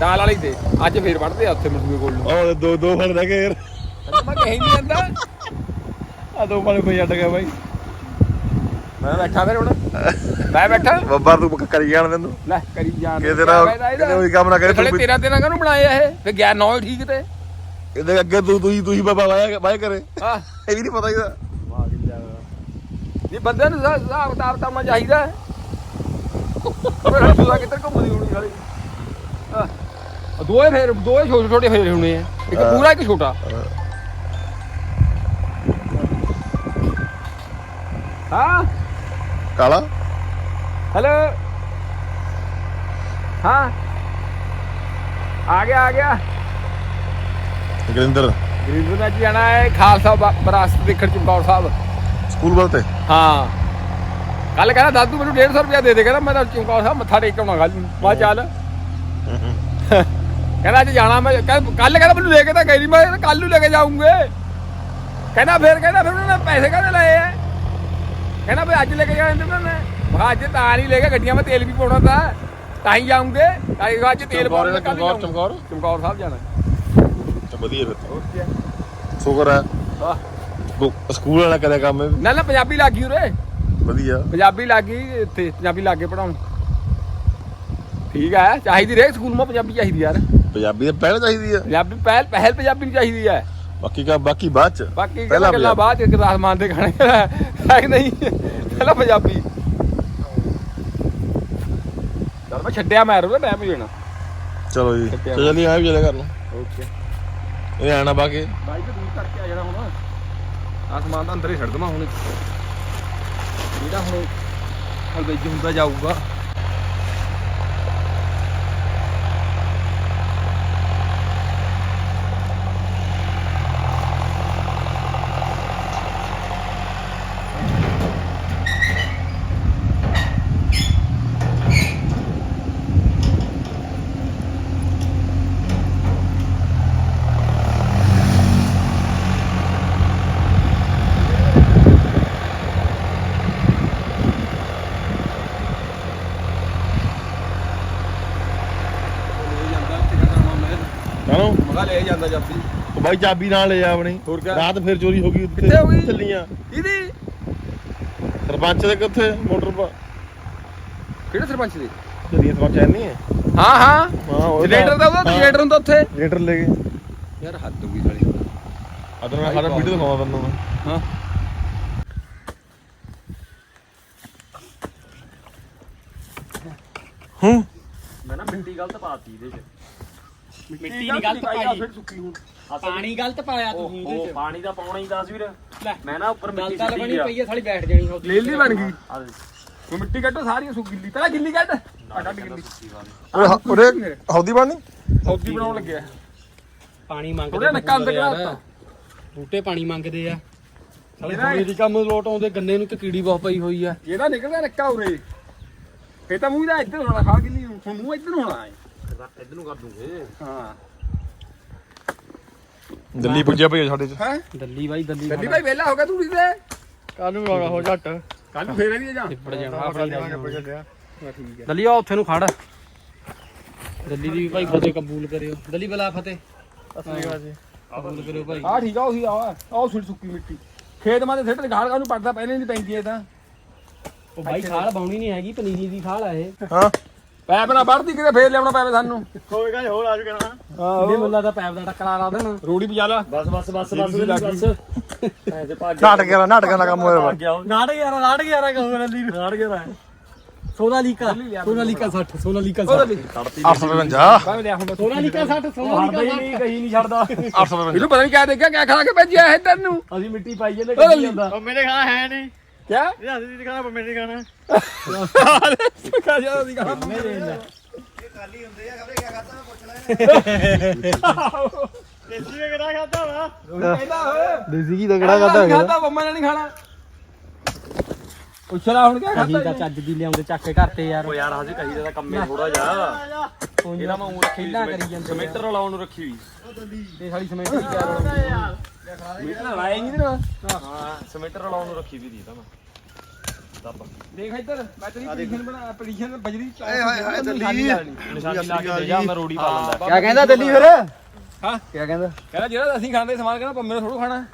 ਟਾਲ ਵਾਲੀ ਤੇ ਅੱਜ ਫੇਰ ਵੜਦੇ ਆ ਉੱਥੇ ਮਸੂਏ ਕੋਲ ਨੂੰ। ਉਹ ਦੋ ਦੋ ਫੜ ਰਹਿ ਗਏ ਯਾਰ ਮੈਂ ਕਹੀ ਨਹੀਂ ਜਾਂਦਾ। ਆ ਦੋ ਫੜ ਕੋਈ ਅੱਡ ਗਿਆ ਬਾਈ। ਮੈਂ ਬੈਠਾ ਫਿਰ ਹੁਣ। ਮੈਂ ਬੈਠਾ। ਬੱਬਾ ਤੂੰ ਕਰੀ ਜਾਣ ਤੈਨੂੰ। ਲੈ ਕਰੀ ਜਾਣ। ਕਿ ਤੇਰਾ ਕਿਤੇ ਉਹੀ ਕੰਮ ਨਾ ਕਰੇ ਤੂੰ ਤੇਰਾ ਤੇਰਾ ਕਾਹਨੂੰ ਬਣਾਇਆ ਇਹ। ਫੇ ਗਿਆ ਨੌ ਹੀ ਠੀਕ ਤੇ। ਇਹਦੇ ਅੱਗੇ ਤੂੰ ਤੂੰ ਹੀ ਤੂੰ ਹੀ ਬਾਬਾ ਵਾਇਆ ਵਾਇਆ ਕਰੇ। ਆ ਇਹ ਵੀ ਨਹੀਂ ਪਤਾ ਇਹਦਾ। ਵਾਹ ਕਿ ਜਾ ਇਹ ਬੰਦੇ ਨੂੰ ਹਿਸਾਬ ਹਿਸਾਬ ਕਿਤਾਬ ਤਾਂ ਚਾਹੀਦਾ। ਕਿੱਧਰ ਘੁੰਮਦੀ ਹੋਣੀ ਦੋਏ ਫੇਰ ਦੋਏ ਛੋਟੇ ਛੋਟੇ ਫੇਰ ਹੋਣੇ ਆ। ਇੱਕ। ਪੂਰਾ ਇੱਕ ਛੋਟਾ। ਹਾਂ? ਕਾਲਾ? ਹੈਲੋ ਹਾਂ? ਆ ਗਿਆ ਆ ਗਿਆ। ਗਰਿੰਦਰ। ਗਰੀਬ ਨਾਲ ਜਾਣਾ ਹੈ? ਖਾਲਸਾ ਬ- ਵਿਰਾਸਤ ਦੇਖਣ ਚਮਕੌਰ ਸਾਹਿਬ। ਸਕੂਲ ਵੱਲ ਤੇ? ਹਾਂ। ਕੱਲ ਕਹਿੰਦਾ ਦਾਦੂ ਮੈਨੂੰ 150 ਰੁਪਇਆ ਦੇ ਦੇ। ਕਹਿੰਦਾ ਮੈਂ ਤਾਂ ਚਮਕੌਰ ਸਾਹਿਬ ਮੱਥਾ ਟੇਕ ਆਉਣਾ ਕੱਲ ਨੂੰ। ਮੈਂ ਕਿਹਾ ਚੱਲ। ਕਹਿੰਦਾ ਅੱਜ ਜਾਣਾ ਮੈਂ। ਕੱਲ ਕਹਿੰਦਾ ਮੈਨੂੰ ਲੈ ਕੇ ਤਾਂ ਗਈ ਮੈਂ ਕੱਲ ਨੂੰ ਲੈ ਕੇ ਜਾਊਂਗੇ। ਕਹਿੰਦਾ ਫਿਰ ਕਹਿੰਦਾ ਫਿਰ ਉਹਨਾਂ ਪੈਸੇ ਕਾਹਦੇ ਲਏ ਆ ਕਹਿੰਦਾ ਵੀ ਅੱਜ ਲੈ ਕੇ ਜਾਣੇ ਤੇ ਮੈਂ ਕਿਹਾ ਅੱਜ ਤਾਂ ਨਹੀਂ ਲੈ ਕੇ ਗੱਡੀਆਂ ਮੈਂ ਤੇਲ ਵੀ ਪਾਉਣਾ ਤਾਂ। ਤਾਂ ਹੀ ਜਾਊਂਗੇ। ਤਾਂ ਹੀ ਅੱਜ ਤੇਲ ਪਾਉਣਾ ਚਮਕੌਰ ਚਮਕੌਰ? ਚਮਕੌਰ ਸਾਹਿਬ ਜਾਣਾ। ਤਾਂ ਵਧੀਆ ਕੀ ਸ਼ੁਕਰ ਹੈ ਸਕੂਲ ਵਾਲਾ ਕਰਿਆ ਕੰਮ। ਨਾ ਨਾ ਪੰਜਾਬੀ ਲੱਗ ਉਰੇ। ਵਧੀਆ। ਪੰਜਾਬੀ ਲੱਗ ਗਈ ਇੱਥੇ ਪੰਜਾਬੀ ਲੱਗ ਕੇ ਪੜਾਉਣ ਠੀਕ ਹੈ ਚਾਹੀਦੀ ਰੇ ਸਕੂਲ ਮਾ ਪੰਜਾਬੀ ਚਾਹੀਦੀ ਯਾਰ। ਪੰਜਾਬੀ ਤਾਂ ਪਹਿਲਾਂ ਚਾਹੀਦੀ ਆ। ਪੰਜਾਬੀ ਪਹਿਲ ਪਹਿਲ ਪੰਜਾਬੀ ਨੂੰ ਚਾਹੀਦੀ ਹੈ ਬਾਕੀ ਕਾ ਬਾਕੀ ਬਾਅਦ ਚ ਬਾਕੀ ਗੱਲਾਂ ਬਾਅਦ ਚ ਮਾਨ ਦੇ ਖਾਣੇ ਹੈ ਕਿ ਨਹੀਂ? ਪਹਿਲਾਂ ਪੰਜਾਬੀ। ਚਲ ਮੈਂ ਛੱਡਿਆ ਮੈਂ ਰੋਦਾ ਟਾਈਮ ਹੀ ਜਾਣਾ। ਚਲੋ ਜੀ ਚਲੀ ਆ ਵੀ ਚਲੇ ਕਰ ਲਓ ਓਕੇ। ਇਹ ਆਣਾ ਬਾਕੀ। ਬਾਈ ਤੇ ਦੂਰ ਕਰਕੇ ਆ ਜਾਣਾ ਹੁਣ। ਆਸਮਾਨ ਦਾ ਅੰਦਰ ਹੀ ਛੱਡ ਦਵਾਂ ਹੁਣ। ਜਿਹੜਾ ਹੁਣ ਹਲਵੇਜ ਹੁੰਦਾ ਜਾਊਗਾ ਲੈ ਜਾਂਦਾ ਉੱਥੇ ਕਰਦਾ ਮੈਂ ਕਾਹਨੂੰ ਜਾਂਦਾ ਜਾਪੀ ਉਹ ਬਾਈ ਚਾਬੀ ਨਾਲ ਲੈ ਜਾ ਆਪਣੀ। ਹੋਰ ਕਿਆ? ਰਾਤ ਫਿਰ ਚੋਰੀ ਹੋ ਗਈ ਉੱਥੇ। ਕਿੱਥੇ ਹੋ ਗਈ? ਚੱਲੀਆਂ ਇਹਦੀ ਸਰਪੰਚ ਦੇ ਕਿੱਥੇ? ਮੋਟਰ ਪਾ ਕਿਹੜੇ ਸਰਪੰਚ ਦੇ? ਤੇਰੀਆਂ ਸਰਪੰਚ ਐ ਨਹੀਂ ਹੈ। ਹਾਂ ਹਾਂ। ਹਾਂ ਉਹ ਜਨਰੇਟਰ ਦਾ ਉਹਦਾ ਜਨਰੇਟਰ ਹੁੰਦਾ ਉੱਥੇ। ਜਨਰੇਟਰ ਲੈ ਗਏ ਯਾਰ ਹੱਦ ਹੋ ਗਈ ਸਾਲੀ। ਅਦਰ ਮੈਂ ਸਾਰਾ ਵੀਡੀਓ ਦਿਖਾਉਂਦਾ ਤੈਨੂੰ ਮੈਂ। ਹਾਂ। ਹੂੰ। ਮੈਂ ਨਾ ਮਿੱਟੀ ਗਲਤ ਪਾਤੀ ਇਹਦੇ ਚ। ਮਿੱਟੀ ਨਹੀਂ ਗਲਤ ਪਾਈ ਫਿਰ ਸੁੱਕੀ ਹੁਣ ਪਾਣੀ ਗਲਤ ਪਾਇਆ ਇਹਦੇ ਚ। ਪਾਣੀ ਦਾ ਪਾਉਣਾ ਹੀ 10 ਵੀਰ। ਲੈ ਮੈਂ ਨਾ ਉੱਪਰ ਮਿੱਟੀ ਗਲਤ ਸਿੱਟੀ ਬਣੀ ਗਿਆ ਪਈ ਹੈ ਸਾਲੀ ਬੈਠ ਜਾਣੀ ਉਹਦੀ ਲੇਲੀ ਬਣ ਗਈ। ਆ ਦੇ ਉਹ ਮਿੱਟੀ ਕੱਢੋ ਸਾਰੀਆਂ ਸੁੱਕ ਗਿੱਲੀ। ਪਹਿਲਾਂ ਗਿੱਲੀ ਕੱਢ। ਆ ਕੱਢ ਗਿੱਲੀ। ਓਏ ਹ- ਉਰੇ ਹੌਦੀ ਬਾਣੀ ਹੌਦੀ ਬਣਾਉਣ ਲੱਗਿਆ। ਪਾਣੀ ਮੰਗਦੇ ਥੋੜਾ ਨੱਕਾ ਅੰਦਰ ਯਾਰ। ਕਰਾਤਾ ਬੂਟੇ ਪਾਣੀ ਮੰਗਦੇ ਆ। ਸਾਲੇ ਇਹਦਾ- ਥੋੜੇ ਦੀ ਕੰਮ ਲੋਟ ਆਉਂਦੇ ਗੰਨੇ ਨੂੰ ਕਿ ਕੀੜੀ ਬਹੁਤ ਪਈ ਹੋਈ ਆ। ਇਹਦਾ ਨਿਕਲਦਾ ਨੱਕਾ ਉਰੇ। ਫੇ ਤਾਂ ਮੂੰਹ ਦਾ ਇੱਧਰ ਹੋਣਾ ਖਾ ਗਿੱਲੀ ਹੁਣ ਮੂੰਹ ਇੱਧਰ ਹੋਣਾ ਹੈ। ਇੱਧਰ ਨੂੰ ਕਰ ਦੂੰਗੇ। ਹਾਂ। ਦਿੱਲੀ ਪੁੱਜਿਆ ਭਈ ਸਾਡੇ ਚ। ਹੈ? ਦੱਲੀ ਬਾਈ ਦੱਲੀ ਗੱਡੀ ਭਾਈ ਵਿਹਲਾ ਹੋ ਗਿਆ ਤੂੜੀ ਤੇ। ਕੱਲ ਨੂੰ ਲਾਉਣਾ ਹੋ ਝੱਟ। ਕੱਲ ਨੂੰ ਫੇਰ ਇਹਦੀ ਜਾਂ। ਨਿਪੜ ਜਾਣਾ ਆਪਣੀ ਲਾਈ ਹਾਂ, ਠੀਕ ਹੈ। ਦੱਲੀ ਆ ਉੱਥੇ ਨੂੰ ਖੜ। ਦੱਲੀ ਦੀ ਵੀ ਭਾਈ ਫਤਿਹ ਕਬੂਲ ਕਰਿਓ। ਦੱਲੀ ਬਲਾ ਫਤਿਹ। ਕਬੂਲ ਕਰਿਓ ਭਾਈ। ਆ ਠੀਕ ਆ ਉਹੀ ਆ ਆਹ ਸੁੱਟ ਸੁੱਕੀ ਮਿੱਟੀ। ਖੇਤ ਮਾਂ ਦੇ ਸਿੱਟ ਘਾੜ ਕਾ ਨੂੰ ਪੜਦਾ ਪਹਿਲੇ ਨਹੀਂ ਪੈਂਦੀ ਇਹ ਤਾਂ। ਉਹ ਬਾਈ ਖਾਲ ਬਾਉਣੀ ਨਹੀਂ ਹੈਗੀ ਪਨੀਰੀ ਦੀ ਖਾਲ ਆ ਇਹ। ਹਾਂ। ਪੈਪ ਨਾ ਵੜਦੀ ਕਿਤੇ ਫੇਰ ਲਿਆਉਣਾ ਪੈਵੇ ਸਾਨੂੰ। ਹੋਏਗਾ ਹੋਰ ਆ ਜੂਗਾ ਨਾ। ਇਹਦੇ ਮੁੱਲਾ ਦਾ ਪੈਪ ਦਾ ਟੱਕਰਾ ਲਾ ਦੇਣਾ। ਰੋੜੀ ਪਜਾ ਲਾ। ਬਸ ਬਸ ਬਸ ਬਸ ਬਸ। ਐ ਤੇ ਭੱਜ ਨਾਟਕ ਕਰਾ ਨਾਟਕਾਂ ਦਾ ਕੰਮ ਹੋਇਆ ਵਾ। ਗਿਆ ਨਾੜ ਗਿਆ ਨਾੜ ਗਿਆ ਰਾ ਕਹੋ ਰੱਲੀ ਨਾੜ ਗਿਆ ਸੋਨਾ ਲੀਕਾ ਸੋਨਾ ਲੀਕਾ 60 ਸੋਨਾ ਲੀਕਾ 60 855 ਬਾਵੇਂ ਲਿਆ ਹੁਣ ਸੋਨਾ ਲੀਕਾ 60 ਸੋਨਾ ਲੀਕਾ 60 ਕਹੀ ਨਹੀਂ ਛੱਡਦਾ। 855 ਇਹਨੂੰ ਪਤਾ ਨਹੀਂ ਕਿਆ ਦੇਖਿਆ ਕਿਆ ਖਾ ਕੇ ਭੇਜਿਆ ਹੈ ਇੱਧਰ ਨੂੰ। ਅਸੀਂ ਮਿੱਟੀ ਪਾਈ ਜਾਂਦੇ ਕਹੀ ਜਾਂਦਾ। ਉਹ ਮੇਰੇ ਖਾਣਾ ਹੈ ਨਹੀਂ ਕਿਆ? ਇਹ ਹੱਥ ਦੀ ਖਾਣਾ ਮੇਰੇ ਖਾਣਾ ਕਾ ਜ਼ਿਆਦਾ ਦੀ ਕਹਾ ਦੇਸੀ ਵੇ? ਕਿਹੜਾ ਖਾਦਾ ਵਾ ਕਹਿੰਦਾ ਓਏ ਦੇਸੀ ਕੀ ਖਾਦਾ ਖਾਦਾ ਮੰਮਾ ਨੇ ਨਹੀਂ ਖਾਣਾ। ਪੁੱਛਣਾ ਹੁਣ ਕਿਆ ਅਸੀਂ ਖਾਦਾ ਤਾਂ ਚੱਜ ਦੀ ਲਿਆਉਂਦੇ ਚੱਕ ਕੇ ਘਰ ਤੇ ਯਾਰ। ਉਹ ਯਾਰ ਹਜੇ ਕਹੀ ਦਾ ਕੰਮ ਹੈ ਥੋੜਾ ਜਿਹਾ। ਇਹਦਾ ਮੈਂ ਉਹ ਰੱਖੀ ਖੇਡਾਂ ਕਰੀ ਜਾਂਦੇ ਸਮੇਟਰ ਲਾਉਣ ਨੂੰ ਰੱਖੀ ਹੋਈ। ਤੇ ਸਾਡੀ ਸਮੇਟ ਦੀ ਕਿਆ ਮੀਟਰ ਲਾਇਆ ਨਹੀਂ ਤੇਰਾ? ਹਾਂ ਸਮੇਟਰ ਲਾਉਣ ਨੂੰ ਰੱਖੀ ਵੀ ਦੀ ਤਾਂ ਮੈਂ। ਦੱਬ। ਦੇਖ ਇੱਧਰ ਮੈਂ ਤੇਰੀ ਪੋਜੀਸ਼ਨ ਬਣਾ ਪੋਜੀਸ਼ਨ ਬਜਰੀ ਹਾਏ ਹਾਏ ਹਾਏ ਦਿੱਲੀ। ਨਿਸ਼ਾਨੀ ਲਾ ਕੇ ਦੇ ਜਾ ਮੈਂ ਰੋੜੀ ਪਾ ਲੈਂਦਾ। ਕਿਆ ਕਹਿੰਦਾ ਦਿੱਲੀ ਫਿਰ? ਹਾਂ? ਕਿਆ ਕਹਿੰਦਾ? ਕਹਿੰਦਾ ਜਿਹੜਾ ਅਸੀਂ ਖਾਂਦੇ ਸਮਾਨ ਕਹਿੰਦਾ ਪੰਮੇ ਨੇ ਥੋੜੂ ਖਾਣਾ।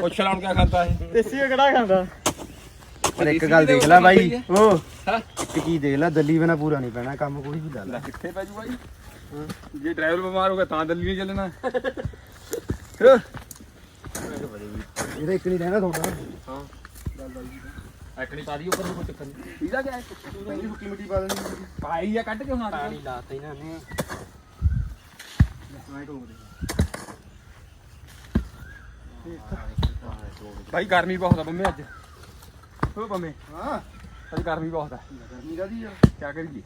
ਪੁੱਛ ਲਾ ਹੁਣ ਕਿਆ ਖਾਂਦਾ ਇਹ। ਦੇਸੀ ਵੇ ਕਿਹੜਾ ਖਾਂਦਾ? ਪਰ ਇੱਕ ਗੱਲ ਦੇਖ ਲੈ ਬਾਈ। ਉਹ ਹਾਂ। ਇੱਕ ਚੀਜ਼ ਦੇਖ ਲੈ ਦਿੱਲੀ ਬਿਨਾ ਪੂਰਾ ਨਹੀਂ ਪੈਣਾ ਕੰਮ ਕੋਈ ਵੀ ਲਾ ਲੈ। ਲੈ ਕਿੱਥੇ ਪੈ ਜੂ ਬਾਈ? ਜੇ ਡਰਾਈਵਰ ਬਿਮਾਰ ਹੋ ਗਿਆ ਤਾਂ ਦਿੱਲੀ ਨਹੀਂ ਚੱਲਣਾ। ਇਹਦਾ ਇੱਕ ਨਹੀਂ ਰਹਿਣਾ ਤੁਹਾਡਾ। ਐਕਣੀ ਪਾ ਦੀ ਉੱਪਰ ਨੂੰ ਕੋਈ ਚੱਕਰ ਨਹੀਂ। ਇਹਦਾ ਕਿਆ ਹੈ ਪਹਿਲੀ ਸੁੱਕੀ ਮਿੱਟੀ ਪਾ ਦੇਣੀ ਪਾਈ ਆ ਕੱਢ ਕੇ ਹੁਣ ਪਾਣੀ ਲਾਤਾ ਇਹਨਾਂ ਨੇ। ਭਾਈ ਗਰਮੀ ਬਹੁਤ ਆ ਬੰਮੇ ਅੱਜ। ਹੋ ਬੰਮੇ ਹਾਂ। ਅੱਜ ਗਰਮੀ ਬਹੁਤ ਆ ਗਰਮੀ ਕਾਦੀ ਆ? ਕਿਆ ਕਰੀਏ?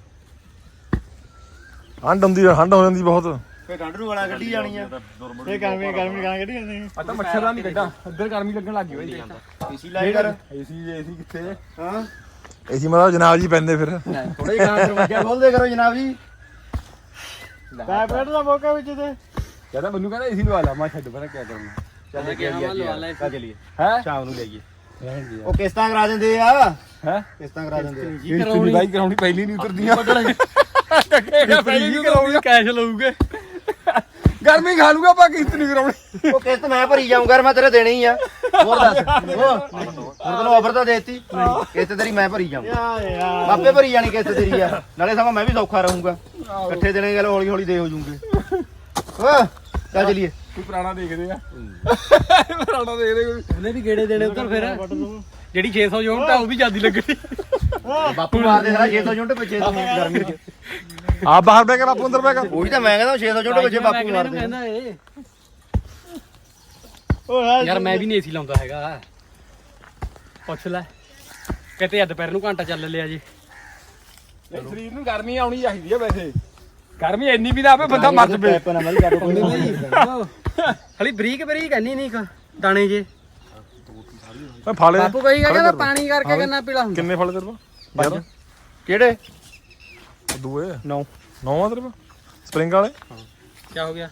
ਹੰਡ ਹੁੰਦੀ ਆ ਹੰਡ ਹੋ ਜਾਂਦੀ ਬਹੁਤ। ਫੇ ਠੰਡ ਨੂੰ ਵਾਲਾ ਕੱਢੀ ਜਾਣੀ ਆ। ਇਹ ਗਰਮੀ ਗਰਮੀ ਗਾਂ ਕੱਢੀ ਜਾਂਦੇ ਆ ਤਾਂ ਮੱਛਰ ਦਾ ਨਹੀਂ ਕੱਢਾ। ਇੱਧਰ ਗਰਮੀ ਲੱਗਣ ਲੱਗ ਗਈ ਬਾਈ ਏਸੀ ਲਾਈ ਕਰ। ਏਸੀ ਏਸੀ ਕਿੱਥੇ? ਹਾਂ। ਏਸੀ ਮਤਲਬ ਜਨਾਬ ਜੀ ਪੈਂਦੇ ਫਿਰ। ਥੋੜਾ ਜਿਹਾ ਗਾਂ ਦਰਵਾਜ਼ਾ ਖੋਲਦੇ ਕਰੋ ਜਨਾਬ ਜੀ। ਪੈਪਰੇਟ ਦਾ ਮੌਕਾ ਵਿੱਚ ਤੇ। ਕਹਿੰਦਾ ਮੈਨੂੰ ਕਹਿੰਦਾ ਏਸੀ ਲਵਾ ਲਾ। ਮੈਂ ਛੱਡ ਪਰਾਂ ਕਿਆ ਕਰਨਾ। ਚੱਲ ਗਿਆ ਮੈਂ ਲਵਾ ਲੈ ਕਾ ਚਲੀਏ ਹੈ? ਸ਼ਾਮ ਨੂੰ ਜਾਈਏ ਉਹ ਕਿਸ਼ਤਾਂ ਕਰਾ ਦਿੰਦੇ ਆ। ਹੈ? ਕਿਸ਼ਤਾਂ ਕਰਾ ਦਿੰਦੇ ਆ। ਕੀ ਕਰਾਉਣੀ? ਬਾਈ ਕਰਾਉਣੀ ਪਹਿਲੀ ਨਹੀਂ ਉਤਰਦੀਆਂ। ਕੱਢੇਗਾ ਪਹਿਲੀ ਨਹੀਂ ਕਰਾਉਣੀ ਕੈਸ਼ ਲਊਗੇ। ਗਰਮੀ ਖਾ ਲੂਗਾ ਪਾ ਕਿਸ਼ਤ ਨਹੀਂ ਕਰਾਉਣੀ। ਉਹ ਕਿਸ਼ਤ ਮੈਂ ਭਰੀ ਜਾਊਂਗਾ ਮੈਂ ਤੇਰੇ ਦੇਣੀ ਆ। ਹੋਰ ਦੱਸ ਹੁਣ ਤੈਨੂੰ ਆਫਰ ਤਾਂ ਦੇਤੀ। ਕਿਸ਼ਤ ਤੇਰੀ ਮੈਂ ਭਰੀ ਜਾਊਂਗਾ। ਯਾਰ ਆਪੇ ਭਰੀ ਜਾਣੀ ਕਿਸ਼ਤ ਤੇਰੀ ਆ। ਨਾਲੇ ਸਮਾਂ ਮੈਂ ਵੀ ਸੌਖਾ ਰਹੂੰਗਾ। ਇਕੱਠੇ ਦੇਣੇ ਗੱਲ ਹੌਲੀ ਹੌਲੀ ਦੇ ਹੋ ਜੂਗੇ। ਓ ਚੱਲ ਚਲੀਏ। ਕੋਈ ਪੁਰਾਣਾ ਦੇਖਦੇ ਆ। ਪੁਰਾਣਾ ਦੇਖਦੇ ਕੋਈ। ਉਹਨੇ ਵੀ ਗੇੜੇ ਦੇਣੇ ਉੱਧਰ ਫਿਰ। ਜਿਹੜੀ 600 ਯੂਨਿਟ ਆ ਉਹ ਵੀ ਜਿਆਦੀ ਲੱਗਣੀ ਬਾਪੂ ਮਾਰਦੇ ਸਾਰਾ 600 ਯੂਨਿਟ ਪਿੱਛੇ ਤੋਂ ਗਰਮੀ ਚ। ਆ ਬਾਹਰ ਬੈ ਕੇ ਬਾਪੂ ਅੰਦਰ ਬੈ ਕੇ। ਉਹੀ ਤਾਂ ਮੈਂ ਕਹਿੰਦਾ 600 ਯੂਨਿਟ ਪਿੱਛੇ ਬਾਪੂ ਮਾਰਦੇ ਕਹਿੰਦਾ ਯਾਰ ਮੈਂ ਵੀ ਨਹੀਂ ਏਸੀ ਲਾਉਂਦਾ ਹੈਗਾ। ਪੁੱਛ ਲੈ। ਕਿਤੇ ਅੱਜ ਦੁਪਹਿਰ ਨੂੰ ਘੰਟਾ ਚੱਲ ਲਿਆ ਜੀ। ਸਰੀਰ ਨੂੰ ਗਰਮੀ ਆਉਣੀ ਚਾਹੀਦੀ ਆ ਵੈਸੇ। ਗਰਮੀ ਇੰਨੀ ਵੀ ਨਾ ਆਵੇ ਬੰਦਾ ਮਰ ਜਵੇ। ਪੈਪ ਨਾ ਮਰੀ ਕਰ ਕੋਈ ਹਲੀ ਬਰੀਕ ਬਰੀਕ ਐਨੀ ਨਹੀਂ ਕ ਦਾਣੇ ਜੇ। ਓਏ ਫਾਲੇ ਬਾਪੂ ਕਹੀ ਕਹਿੰਦਾ ਪਾਣੀ ਕਰਕੇ ਕਿੰਨਾ ਪੀਲਾ ਹੁੰਦਾ। ਕਿੰਨੇ ਫਾਲੇ ਤੇਰੇ ਯਾਰ ਕਿਹੜੇ? ਦੂਏ ਨੌ। ਨੌ ਆ ਤੇਰੇ ਪਾ ਸਪਰਿੰਗ ਵਾਲੇ? ਕੀ ਹੋ ਗਿਆ?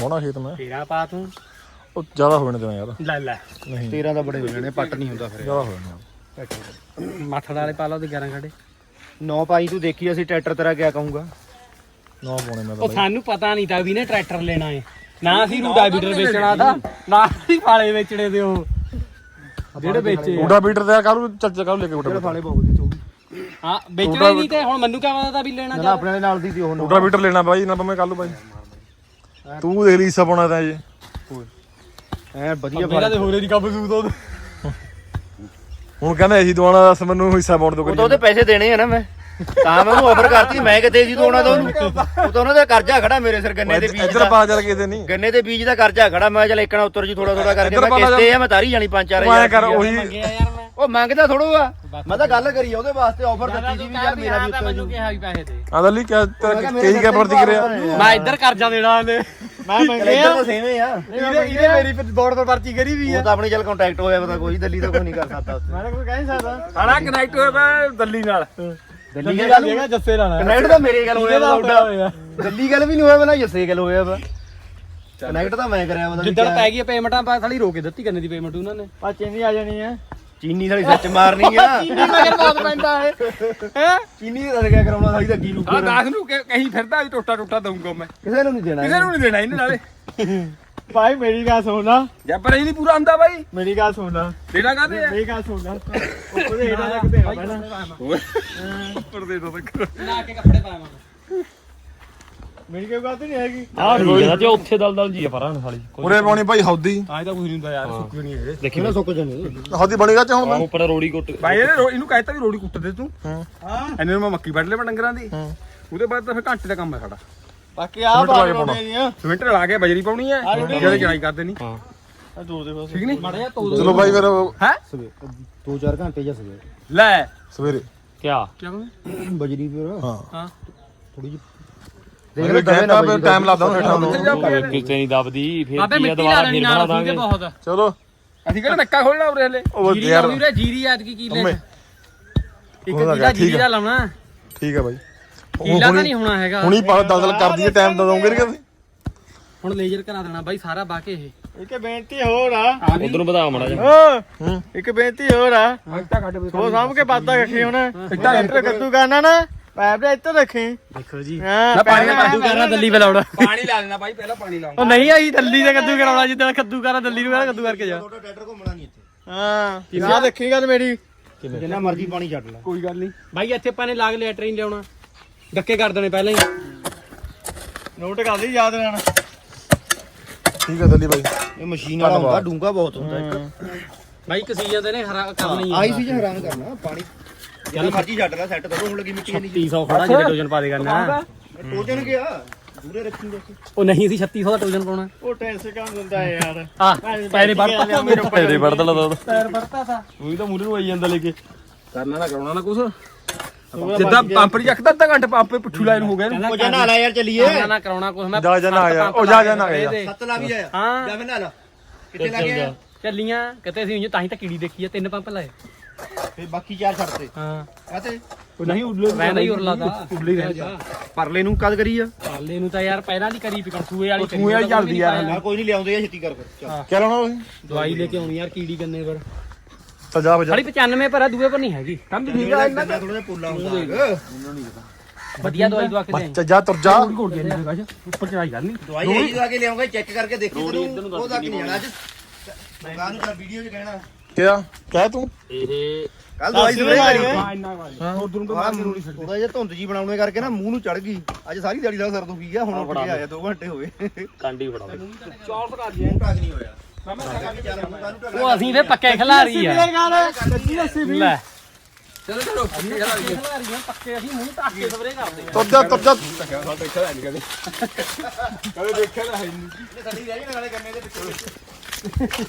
ਮੋਣਾ ਖੇਤ ਮੈਂ। ਤੇਰਾ ਪਾ ਤੂੰ। ਉਹ ਜ਼ਿਆਦਾ ਹੋ ਜਾਣੇ ਤੇਰਾ ਯਾਰ। ਲੈ ਲੈ। ਨਹੀਂ। 13 ਦਾ ਬੜੇ ਹੋ ਜਾਣੇ ਪੱਟ ਨਹੀਂ ਹੁੰਦਾ ਫਿਰ। ਜ਼ਿਆਦਾ ਹੋ ਜਾਣੇ ਮੱਥੜ ਵਾਲੇ ਪਾ ਲਾ ਉਹਦੇ 11 ਖੜੇ। ਨੌ ਪਾਈ ਤੂੰ ਦੇਖੀ ਅਸੀਂ ਟਰੈਕਟਰ ਤੇਰਾ ਕਿਆ ਕਹੂੰਗਾ। ਨੌ ਪਾਉਣੇ ਮੈਂ ਤਾਂ ਉਹ ਬਾਈ। ਸਾਨੂੰ ਪਤਾ ਨਹੀਂ ਤਾਂ ਵੀ ਨੇ ਟਰੈਕਟਰ ਲੈਣਾ ਏ ਨਾ ਅਸੀਂ ਰੂਟਾਵੀਟਰ ਵੇਚਣਾ ਦਾ ਨਾ ਅਸੀਂ ਫਾਲੇ ਵੇਚਣੇ ਦੇ ਉਹ। ਜਿਹੜੇ ਵੇਚੇ ਆ। ਬੀਟਰ ਤੇ ਕੱਲ ਨੂੰ ਚੱਲ ਲੈ ਕੇ ਉਹਦਾ ਫਾਲੇ ਬਹੁਤ ਦਿੱਤੇ ਹਾਂ ਵੇਚਣਾ ਹੀ ਨਹੀਂ ਤੇ ਹੁਣ ਮੈਨੂੰ ਕਿਆ ਪਤਾ ਤਾਂ ਵੀ ਲੈਣਾ ਨਾ ਚਾਹ ਆਪਣੇ ਨਾਲ ਦੀ ਤੀ ਉਹ ਉਹਦਾ ਬੀਟਰ ਲੈਣਾ ਬਾਈ ਨਾ ਮੈਂ ਕੱਲ ਨੂੰ ਬਾਈ। ਤੂੰ ਦੇਖ ਲਈ ਹਿੱਸਾ ਪਾਉਣਾ ਤਾਂ ਜੇ ਐ ਵਧੀਆ ਮੇਰਾ ਤੇ ਹੋਰੇ ਦੀ ਕੱਬ ਸੂਤ ਉਹ ਹੁਣ ਕਹਿੰਦਾ ਅਸੀਂ ਦਵਾਣਾ ਦੱਸ ਮੈਨੂੰ ਹਿੱਸਾ ਪਾਉਣ ਤੋਂ ਉਹ ਤਾਂ ਉਹਦੇ ਪੈਸੇ ਦੇਣੇ ਆ ਨਾ ਮੈਂ। ਤਾਂ ਮੈਂ ਉਹਨੂੰ ਆਫਰ ਕਰਤੀ ਮੈਂ ਕਿਤੇ ਸੀ ਦੋਣਾ ਤੋਂ ਉਹਨੂੰ? ਉਹ ਤਾਂ ਉਹਨਾਂ ਦਾ ਕਰਜ਼ਾ ਖੜਾ ਮੇਰੇ ਸਿਰ ਗੰਨੇ ਦੇ ਬੀਜ ਇੱਧਰ ਦਾ। ਪਾ ਚੱਲ ਕਿਤੇ ਨਹੀਂ। ਗੰਨੇ ਦੇ ਬੀਜ ਦਾ ਕਰਜ਼ਾ ਖੜਾ ਮੈਂ ਚੱਲ ਇੱਕਣਾ ਉੱਤਰ ਜੀ ਥੋੜਾ ਥੋੜਾ ਕਰਕੇ ਇੱਧਰ ਮੈਂ ਕਿਸ਼ਤੇ ਆ ਮੈਂ ਤਾਰੀ ਜਾਣੀ 5-4000 ਤੂੰ ਐਂ ਕਰ ਉਹੀ ਮੰਗਿਆ ਯਾਰ ਮੈਂ। ਉਹ ਮੰਗਦਾ ਥੋੜੋ ਆ ਮੈਂ ਤਾਂ ਗੱਲ ਕਰੀ ਆ ਉਹਦੇ ਵਾਸਤੇ ਆਫਰ ਦਿੱਤੀ ਸੀ ਵੀ ਯਾਰ ਮੇਰਾ ਵੀ ਉੱਤਰ ਮੈਨੂੰ ਜੂ। ਕਿਹਾ ਵੀ ਪੈਸੇ ਦੇ। ਆਦਾ ਲਈ ਕਿਆ ਕਹੀ ਕਿਆ ਪ੍ਰਤੀ ਕਰਿਆ? ਮੈਂ ਇੱਧਰ ਕਰਜ਼ਾ ਦੇਣਾ ਉਹਨੇ। ਮੈਂ ਮੰਗਿਆ। ਤਾਂ ਸੇਵੇਂ ਆ। ਇਹਦੇ ਇਹਦੇ ਮੇਰੀ ਬੋਰਡ ਪਰ ਪਰਚੀ ਕਰੀ ਵੀ ਉਹ ਤਾਂ ਆਪਣੀ ਚੱਲ ਕੰਟੈਕਟ ਹੋਇਆ ਪਤਾ ਕੋਈ ਦਿੱਲੀ ਤਾਂ ਕੋਈ ਨਹੀਂ ਕਰ ਸਕਦਾ ਉੱਥੇ। ਮੈਂ ਕੋਈ ਕਹਿ ਨਹੀਂ ਸਕਦਾ। ਸਾਡਾ ਕਨੈਕਟ ਹੋਇਆ ਪਿਆ ਦਿੱਲੀ ਨਾਲ। ਦਿੱਲੀ ਦੀ ਗੱਲ ਜਗ੍ਹਾ ਜੱਸੇ ਲਾਣਾ ਕਨੈਕਟ ਤਾਂ ਮੇਰੇ ਗੱਲ ਹੋਇਆ ਤੁਹਾਡਾ। ਦਿੱਲੀ ਗੱਲ ਵੀ ਨਹੀਂ ਹੋਇਆ ਬਣਾ ਜੱਸੇ ਗੱਲ ਹੋਇਆ ਵਾ। ਕਨੈਕਟ ਤਾਂ ਮੈਂ ਕਰਿਆ ਵਾ ਜਿੱਦਣ ਪੈ ਗਈ ਪੇਮੈਂਟਾਂ ਪਾ ਥਾਲੀ ਰੋਕੇ ਦਿੱਤੀ ਕੰਨੇ ਦੀ ਪੇਮੈਂਟ ਉਹਨਾਂ ਨੇ। ਆ ਚੀਨੀ ਆ ਜਾਣੀ ਆ। ਚੀਨੀ ਸਾਲੀ ਸੱਚ ਮਾਰਨੀ ਆ। ਚੀਨੀ ਮਗਰ ਬਹੁਤ ਪੈਂਦਾ ਹੈ ਹੈ? ਚੀਨੀ ਦਾ ਕਿਆ ਕਰਾਉਣਾ ਸਾਲੀ ਤਾਂ ਅੱਗੀ ਨੂੰ ਆ ਦਾਸ ਨੂੰ ਕਿ- ਕਹੀਂ ਫਿਰਦਾ ਟੋਟਾ ਟੋਟਾ ਦਊਂਗਾ ਮੈਂ। ਕਿਸੇ ਨੂੰ ਨਹੀਂ ਦੇਣਾ ਕਿਸੇ ਨੂੰ ਨਹੀਂ ਦੇਣਾ ਇਹਨੇ ਨਾਲੇ। [LAUGHS] ਭਾਈ ਮੇਰੀ ਗੱਲ ਸੁਣਨਾ ਜਾਂ ਪਰ ਇਹ ਨਹੀਂ ਪੂਰਾ ਆਂਦਾ ਬਾਈ। ਮੇਰੀ ਗੱਲ ਸੁਣਨਾ ਦੇਣਾ ਕਾਹਦੇ ਆ? ਮੇਰੀ ਗੱਲ ਸੁਣਨਾ ਉਹਦੇ [LAUGHS] ਹੇਠਾਂ ਤੱਕ ਤੇ ਆ ਪਹਿਲਾਂ ਉੱਪਰ ਦੇ ਦੋ ਤੱਕ। ਲਾ ਕੇ ਕੱਪੜੇ ਪਾਵਾਂ ਮੇਰੀ ਕੋਈ ਗੱਲ ਨਹੀਂ ਹੈਗੀ। ਆਹ ਠੀਕ ਹੈ ਤੇ ਉੱਥੇ ਦਲ ਦਲ ਜੀ ਆ ਪਰਾਂ ਸਾਲੀ। ਉਰੇ ਪਾਉਣੀ ਭਾਈ ਹੌਦੀ। ਆਏ ਤਾਂ ਕੁਝ ਨਹੀਂ ਹੁੰਦਾ ਯਾਰ ਸੁੱਕ ਨਹੀਂ ਇਹ ਦੇਖੀ ਕਿਹਨਾਂ ਸੁੱਕ ਜਾਣੀ ਹੌਦੀ ਬਣੀ ਗਾ ਹੁਣ। ਮੈਂ ਉੱਪਰ ਰੋੜੀ ਕੁੱਟ ਬਾਈ ਇਹਨੇ ਕਹਿਤਾ ਵੀ ਰੋੜੀ ਕੁੱਟ ਦੇ ਤੂੰ। ਹਾਂ। ਇਹਨੇ ਨੂੰ ਮੈਂ ਮੱਕੀ ਵੱਢ ਲਿਆ ਡੰਗਰਾਂ ਦੀ। ਉਹਦੇ ਬਾਅਦ ਤਾਂ ਫਿਰ ਘੰਟੇ ਦਾ ਕੰਮ ਹੈ ਸਾਡਾ। ਬਾਕੀ ਆ ਲਾ ਕੇ ਪਾਉਣਾ। ਸਿਮੈਂਟ ਲਾ ਕੇ ਬਜਰੀ ਪਾਉਣੀ ਹੈ ਜਿਹੜੇ ਚੜਾਈ ਕਰ ਦੇਣੀ ਹਾਂ। ਠੀਕ ਨਹੀਂ ਮੜਿਆ ਤੋ ਚਲੋ ਭਾਈ ਫਿਰ ਹੈ? ਦੋ ਚਾਰ ਘੰਟੇ ਜਾਂ ਸਵੇਰ। ਲੈ। ਸਵੇਰੇ। ਕਿਆ? ਕੀ ਕਹਿੰਦੇ? ਬਜਰੀ ਫਿਰ। ਹਾਂ। ਹਾਂ। ਥੋੜੀ ਜਿਹੀ ਦੇਖ ਲੈ ਟਾਈਮ ਟਾਈਮ ਲੱਗਦਾ ਹੁਣ ਹੇਠਾਂ ਨੂੰ ਕਿਤੇ ਨਹੀਂ ਦਬਦੀ ਫਿਰ ਬਾਬੇ ਕੀ ਆ ਮਿੱਟੀ ਲਾ ਦੁਬਾਰਾ ਲੈਣੀ ਫਿਰ ਬਣਾ ਠੀਕ ਹੈ ਦਾਂਗੇ। ਬਹੁਤ। ਚਲੋ। ਅਸੀਂ ਕਿਹੜਾ ਨੱਕਾ ਖੋਲਣਾ ਉਰੇ ਹਲੇ? ਜੀਰੀ ਲਾਉਣੀ ਰੇ ਜੀਰੀ ਅੱਜ ਕੀ ਕੀਲੇ ਇੱਕ ਜੀਰੀ ਆ। ਦਾ ਲਾਉਣਾ। ਠੀਕ ਹੈ ਕੀਲਾ ਤਾਂ ਨਹੀਂ ਹੋਣਾ ਹੈਗਾ। ਹੁਣੀ ਪਾ ਦਲਦਲ ਕਰ ਦਈਏ ਟਾਈਮ ਤਾਂ ਦਵਾਂਗੇ ਨਹੀਂ ਕਦੇ। ਹੁਣ ਲੇਜ਼ਰ ਕਰਾ ਦੇਣਾ ਬਾਈ ਸਾਰਾ ਬਾਕੇ ਇਹ। ਇੱਕ ਬੇਨਤੀ ਹੋਰ ਆ। ਉਧਰੋਂ ਵਧਾ ਮੜਾ ਜਾ ਹੂੰ। ਇੱਕ ਬੇਨਤੀ ਹੋਰ ਆ। ਉਹ ਸਾਂਭ ਕੇ ਬਾਤਾਂ ਰੱਖੀ ਹੁਣ। ਇੱਟਾ ਟਰੈਕਟਰ ਕੱਦੂ ਕਰਨਾ ਨਾ ਪੈਪ ਦੇ ਇੱਥੇ ਰੱਖੀ ਦੇਖੋ ਜੀ। ਹਾਂ ਪਾਣੀ ਪਹਿਲਾਂ ਕੱਦੂ ਕਰਨਾ ਦੱਲੀ ਬਲਾਉਣਾ ਪਾਣੀ ਲਾ ਲੈਣਾ ਬਾਈ ਪਹਿਲਾਂ ਪਾਣੀ ਲਾਉਂਗਾ। ਉਹ ਨਹੀਂ ਆਈ ਦੱਲੀ ਦੇ ਕੱਦੂ ਕਰਾਉਣਾ ਜਿੱਦਾਂ ਕੱਦੂ ਕਰਾ ਦੱਲੀ ਨੂੰ ਕਹਿੰਦਾ ਕੱਦੂ ਕਰਕੇ ਜਾ। ਤੁਹਾਡਾ ਟਰੈਕਟਰ ਘੁੰਮਣਾ ਨਹੀਂ ਇੱਥੇ। ਹਾਂ ਯਾਦ ਰੱਖੀ ਗੱਲ ਮੇਰੀ। ਜਿੰਨਾ ਮਰਜ਼ੀ ਪਾਣੀ ਛੱਡ ਲੈ। ਕੋਈ ਗੱਲ ਨਹੀਂ। ਬਾਈ ਇੱਥੇ ਆਪਾਂ ਨੇ ਲਾਗ ਲਿਆ ਟ੍ਰੇਨ ਲਿਆਉਣਾ। ਡੱਕੇ ਕਰ ਦੇਣੇ ਪਹਿਲਾਂ ਹੀ। ਨੋਟ ਕਰ ਲਈ ਯਾਦ ਰਹਿਣਾ। ਠੀਕ ਹੈ ਦਲੀ ਭਾਈ ਇਹ ਮਸ਼ੀਨ ਵਾਲਾ ਹੁੰਦਾ ਡੂੰਗਾ ਬਹੁਤ ਹੁੰਦਾ ਇੱਕ। ਬਾਈ ਕਸੀ ਜਾਂਦੇ ਨੇ ਹਰਾ ਕੰਮ ਨਹੀਂ ਆਈ ਸੀ ਹੈਰਾਨ ਕਰਨਾ ਪਾਣੀ। ਜਿੰਨਾ ਮਰਜ਼ੀ ਛੱਡ ਲੈ ਸੈੱਟ ਕਰੋ ਹੁਣ ਲੱਗੀ ਮਿੱਟੀ ਨਹੀਂ 3600 ਖੜਾ ਜਿਹਦੇ ਟੋਜਨ ਪਾ ਦੇ ਕਰਨਾ। ਟੋਜਨ ਗਿਆ ਦੂਰੇ ਰੱਖੀ ਦੱਸ ਉਹ ਨਹੀਂ ਸੀ 3600 ਦਾ ਟੋਜਨ ਪਾਉਣਾ। ਉਹ ਟੈਂਸ ਕੰਮ ਦਿੰਦਾ ਯਾਰ। ਆ ਪੈਰੇ ਵੜਤਾ ਮੇਰੇ ਤੇਰੇ ਵੜਦਾ ਲਾ ਦੋ ਪੈਰ ਵੜਤਾ ਤਾ। ਉਹੀ ਤਾਂ ਮੂਰੇ ਨੂੰ ਆਈ ਜਾਂਦਾ ਲੈ ਕੇ। ਕਰਨਾ ਨਾ ਕਰਾਉਣਾ ਨਾ ਕੁਛ। ਜਿੱਦਾਂ ਪੰਪ ਨਹੀਂ ਚੱਕਦਾ ਅੱਧਾ ਘੰਟੇ ਪੰਪ ਪਿੱਛੂ ਲਾਈਨ ਹੋ ਗਏ ਨੇ ਉਹ ਜਾ ਨਾ ਲੈ ਯਾਰ ਚੱਲੀਏ। ਨਾ ਨਾ ਕਰਾਉਣਾ ਕੁਛ ਮੈਂ ਜਾ ਜਾ ਨਾ ਆ ਜਾ, ਉਹ ਜਾ ਜਾ ਨਾ ਆ ਜਾ। ਸੱਤ ਲਾ ਵੀ ਜਾਇਆ ਹਾਂ। ਜਾ ਫਿਰ ਨਾ ਲਾ। ਕਿੱਥੇ ਲੱਗ ਗਿਆ ਚੱਲੀਆਂ ਕਿਤੇ ਸੀ ਤਾਂ ਹੀ ਤਾਂ ਕੀੜੀ ਦੇਖੀ ਆ ਤਿੰਨ ਪੰਪ ਲਾਏ। ਫਿਰ ਬਾਕੀ ਚਾਰ ਛੱਡਤੇ ਹਾਂ। ਕਾਤੇ? ਉਹ ਨਹੀਂ ਉਰਲੇ ਮੈਂ ਨਹੀਂ ਉਰਲਾ ਦਾ ਉਰਲੇ ਰਹਿ ਪਰਲੇ ਨੂੰ ਕਦ ਕਰੀ ਆ? ਪਾਲੇ ਨੂੰ ਤਾਂ ਯਾਰ ਪਹਿਲਾਂ ਦੀ ਕਰੀ ਪਿਕਣ ਸੂਏ ਵਾਲੀ ਕਰੀ ਸੂਏ ਵਾਲੀ ਚੱਲਦੀ ਯਾਰ ਨਾ ਕੋਈ ਨਹੀਂ ਲਿਆਉਂਦੇ ਆ ਛੇਤੀ ਕਰ ਫਿਰ। ਚੱਲ। ਕਿਆ ਲਾਉਣਾ ਦਵਾਈ ਲੈ ਕੇ ਆਉਣੀ ਯਾਰ ਕੀੜੀ ਕੰਨੇ ਪਰ। ਤਾਂ ਜਾ ਬਜਾ ਸਾਡੀ 95 ਪਰ ਆ ਦੂਏ ਪਰ ਨਹੀਂ ਹੈਗੀ। ਕੰਮ ਠੀਕ ਆ ਥੋੜਾ ਜਿਹਾ ਪੁੱਲਾ ਹੁੰਦਾ। ਵਧੀਆ ਦਵਾਈ ਦਵਾ ਕੇ ਦੇ। ਚੱਲ ਜਾ ਤੁਰ ਜਾ ਘੋੜ ਗਿਆ ਨਹੀਂ ਗਾਸ਼ ਉੱਪਰ ਚੜਾਈ ਕਰਨੀ। ਦਵਾਈ ਇਹ ਜੀ ਕੇ ਲਿਆਉਂਗਾ ਚੈੱਕ ਕਰਕੇ ਦੇਖੀ ਤੈਨੂੰ ਉਹ ਤੱਕ ਨਹੀਂ ਜਾਣਾ ਅੱਜ। ਦੁਕਾਨ ਨੂੰ ਚੱਲ ਵੀਡੀਓ 'ਚ ਕਹਿਣਾ। ਕਿਆ? ਕਹਿ ਤੂੰ। ਇਹ ਕੱਲ ਦਵਾਈ ਸੁਣੇ ਇੰਨਾ ਉਧਰੋਂ ਤੋਂ ਬਾਅਦ ਜ਼ਰੂਰੀ ਉਹਦਾ ਜੇ ਧੁੰਦ ਜੀ ਬਣਾਉਣੇ ਕਰਕੇ ਨਾ ਮੂੰਹ ਨੂੰ ਚੜ ਗਈ। ਅੱਜ ਸਾਰੀ ਦਿਹਾੜੀ ਦਾ ਸਰ ਦੁਖੀ ਗਿਆ ਹੁਣ ਉੱਠ ਕੇ ਆਇਆ 2 ਘੰਟੇ ਹੋਏ ਕਾਂਡੀ ਫੜਾ ਦੇ। ਚੌਲ ਪਕਾ ਦਿਆ ਟਾਕ ਨਹੀਂ ਹੋਇਆ। ਉਹ ਅਸੀਂ ਫੇ ਪੱਕੇ ਖਿਲਾਰੀ ਆ। ਲੈ। ਚਲੋ ਚਲੋ ਖਿਲਾਰੀ ਆ। ਪੱਕੇ ਅਸੀਂ ਮੂੰਹ ਢੱਕ ਕੇ ਸਪਰੇ ਕਰਦੇ ਤੁਰ ਜਾ ਤੁਰ ਜਾ ਦੇਖਿਆ ਤਾਂ ਨਹੀਂ ਕਦੇ। ਕਦੇ ਦੇਖਿਆ ਤਾਂ ਹੈ ਨਹੀਂ। ਸਾਡੀ ਰਹਿ ਜਾਣ ਵਾਲੇ ਕੰਨੇ ਦੇ ਪਿੱਛੇ।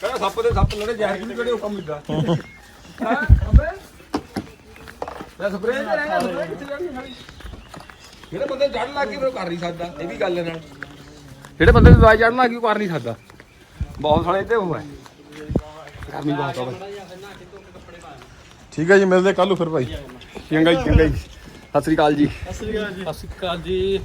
ਕਹਿੰਦਾ ਸੱਪ ਦੇ ਸੱਪ ਲੜੇ ਜ਼ਹਿਰ ਵੀ ਕਿਹੜੇ ਹੁਕਮ ਲਿੱਦਾ ਹਾਂ ਮੈਂ ਸਪਰੇਅ ਤੇ ਰਹਿਣਾ ਸਪਰੇਅ ਕਿੱਥੇ ਜਾਣੀ ਸਾਲੀ ਜਿਹੜੇ ਬੰਦੇ ਜੜ ਲੱਗ ਗਈ ਉਹ ਕਰ ਨਹੀਂ ਸਕਦਾ ਇਹ ਵੀ ਗੱਲ ਹੈ ਨਾਲ। ਜਿਹੜੇ ਬੰਦੇ ਨੂੰ ਦਵਾਈ ਚੜਨ ਲੱਗ ਗਈ ਉਹ ਕਰ ਨਹੀਂ ਸਕਦਾ। ਬਹੁਤ ਸਾਲੇ ਤੇ ਉਹ ਹੈ। ਗਰਮੀ ਬਹੁਤ ਆ ਬਈ। ਠੀਕ ਹੈ ਜੀ ਮਿਲਦੇ ਕੱਲ ਨੂੰ ਫਿਰ ਭਾਈ। ਚੰਗਾ ਜੀ ਚੰਗਾ ਜੀ। ਸਤਿ ਸ੍ਰੀ ਅਕਾਲ ਜੀ। ਅਸੀਂ ਕਾਲ ਜੀ।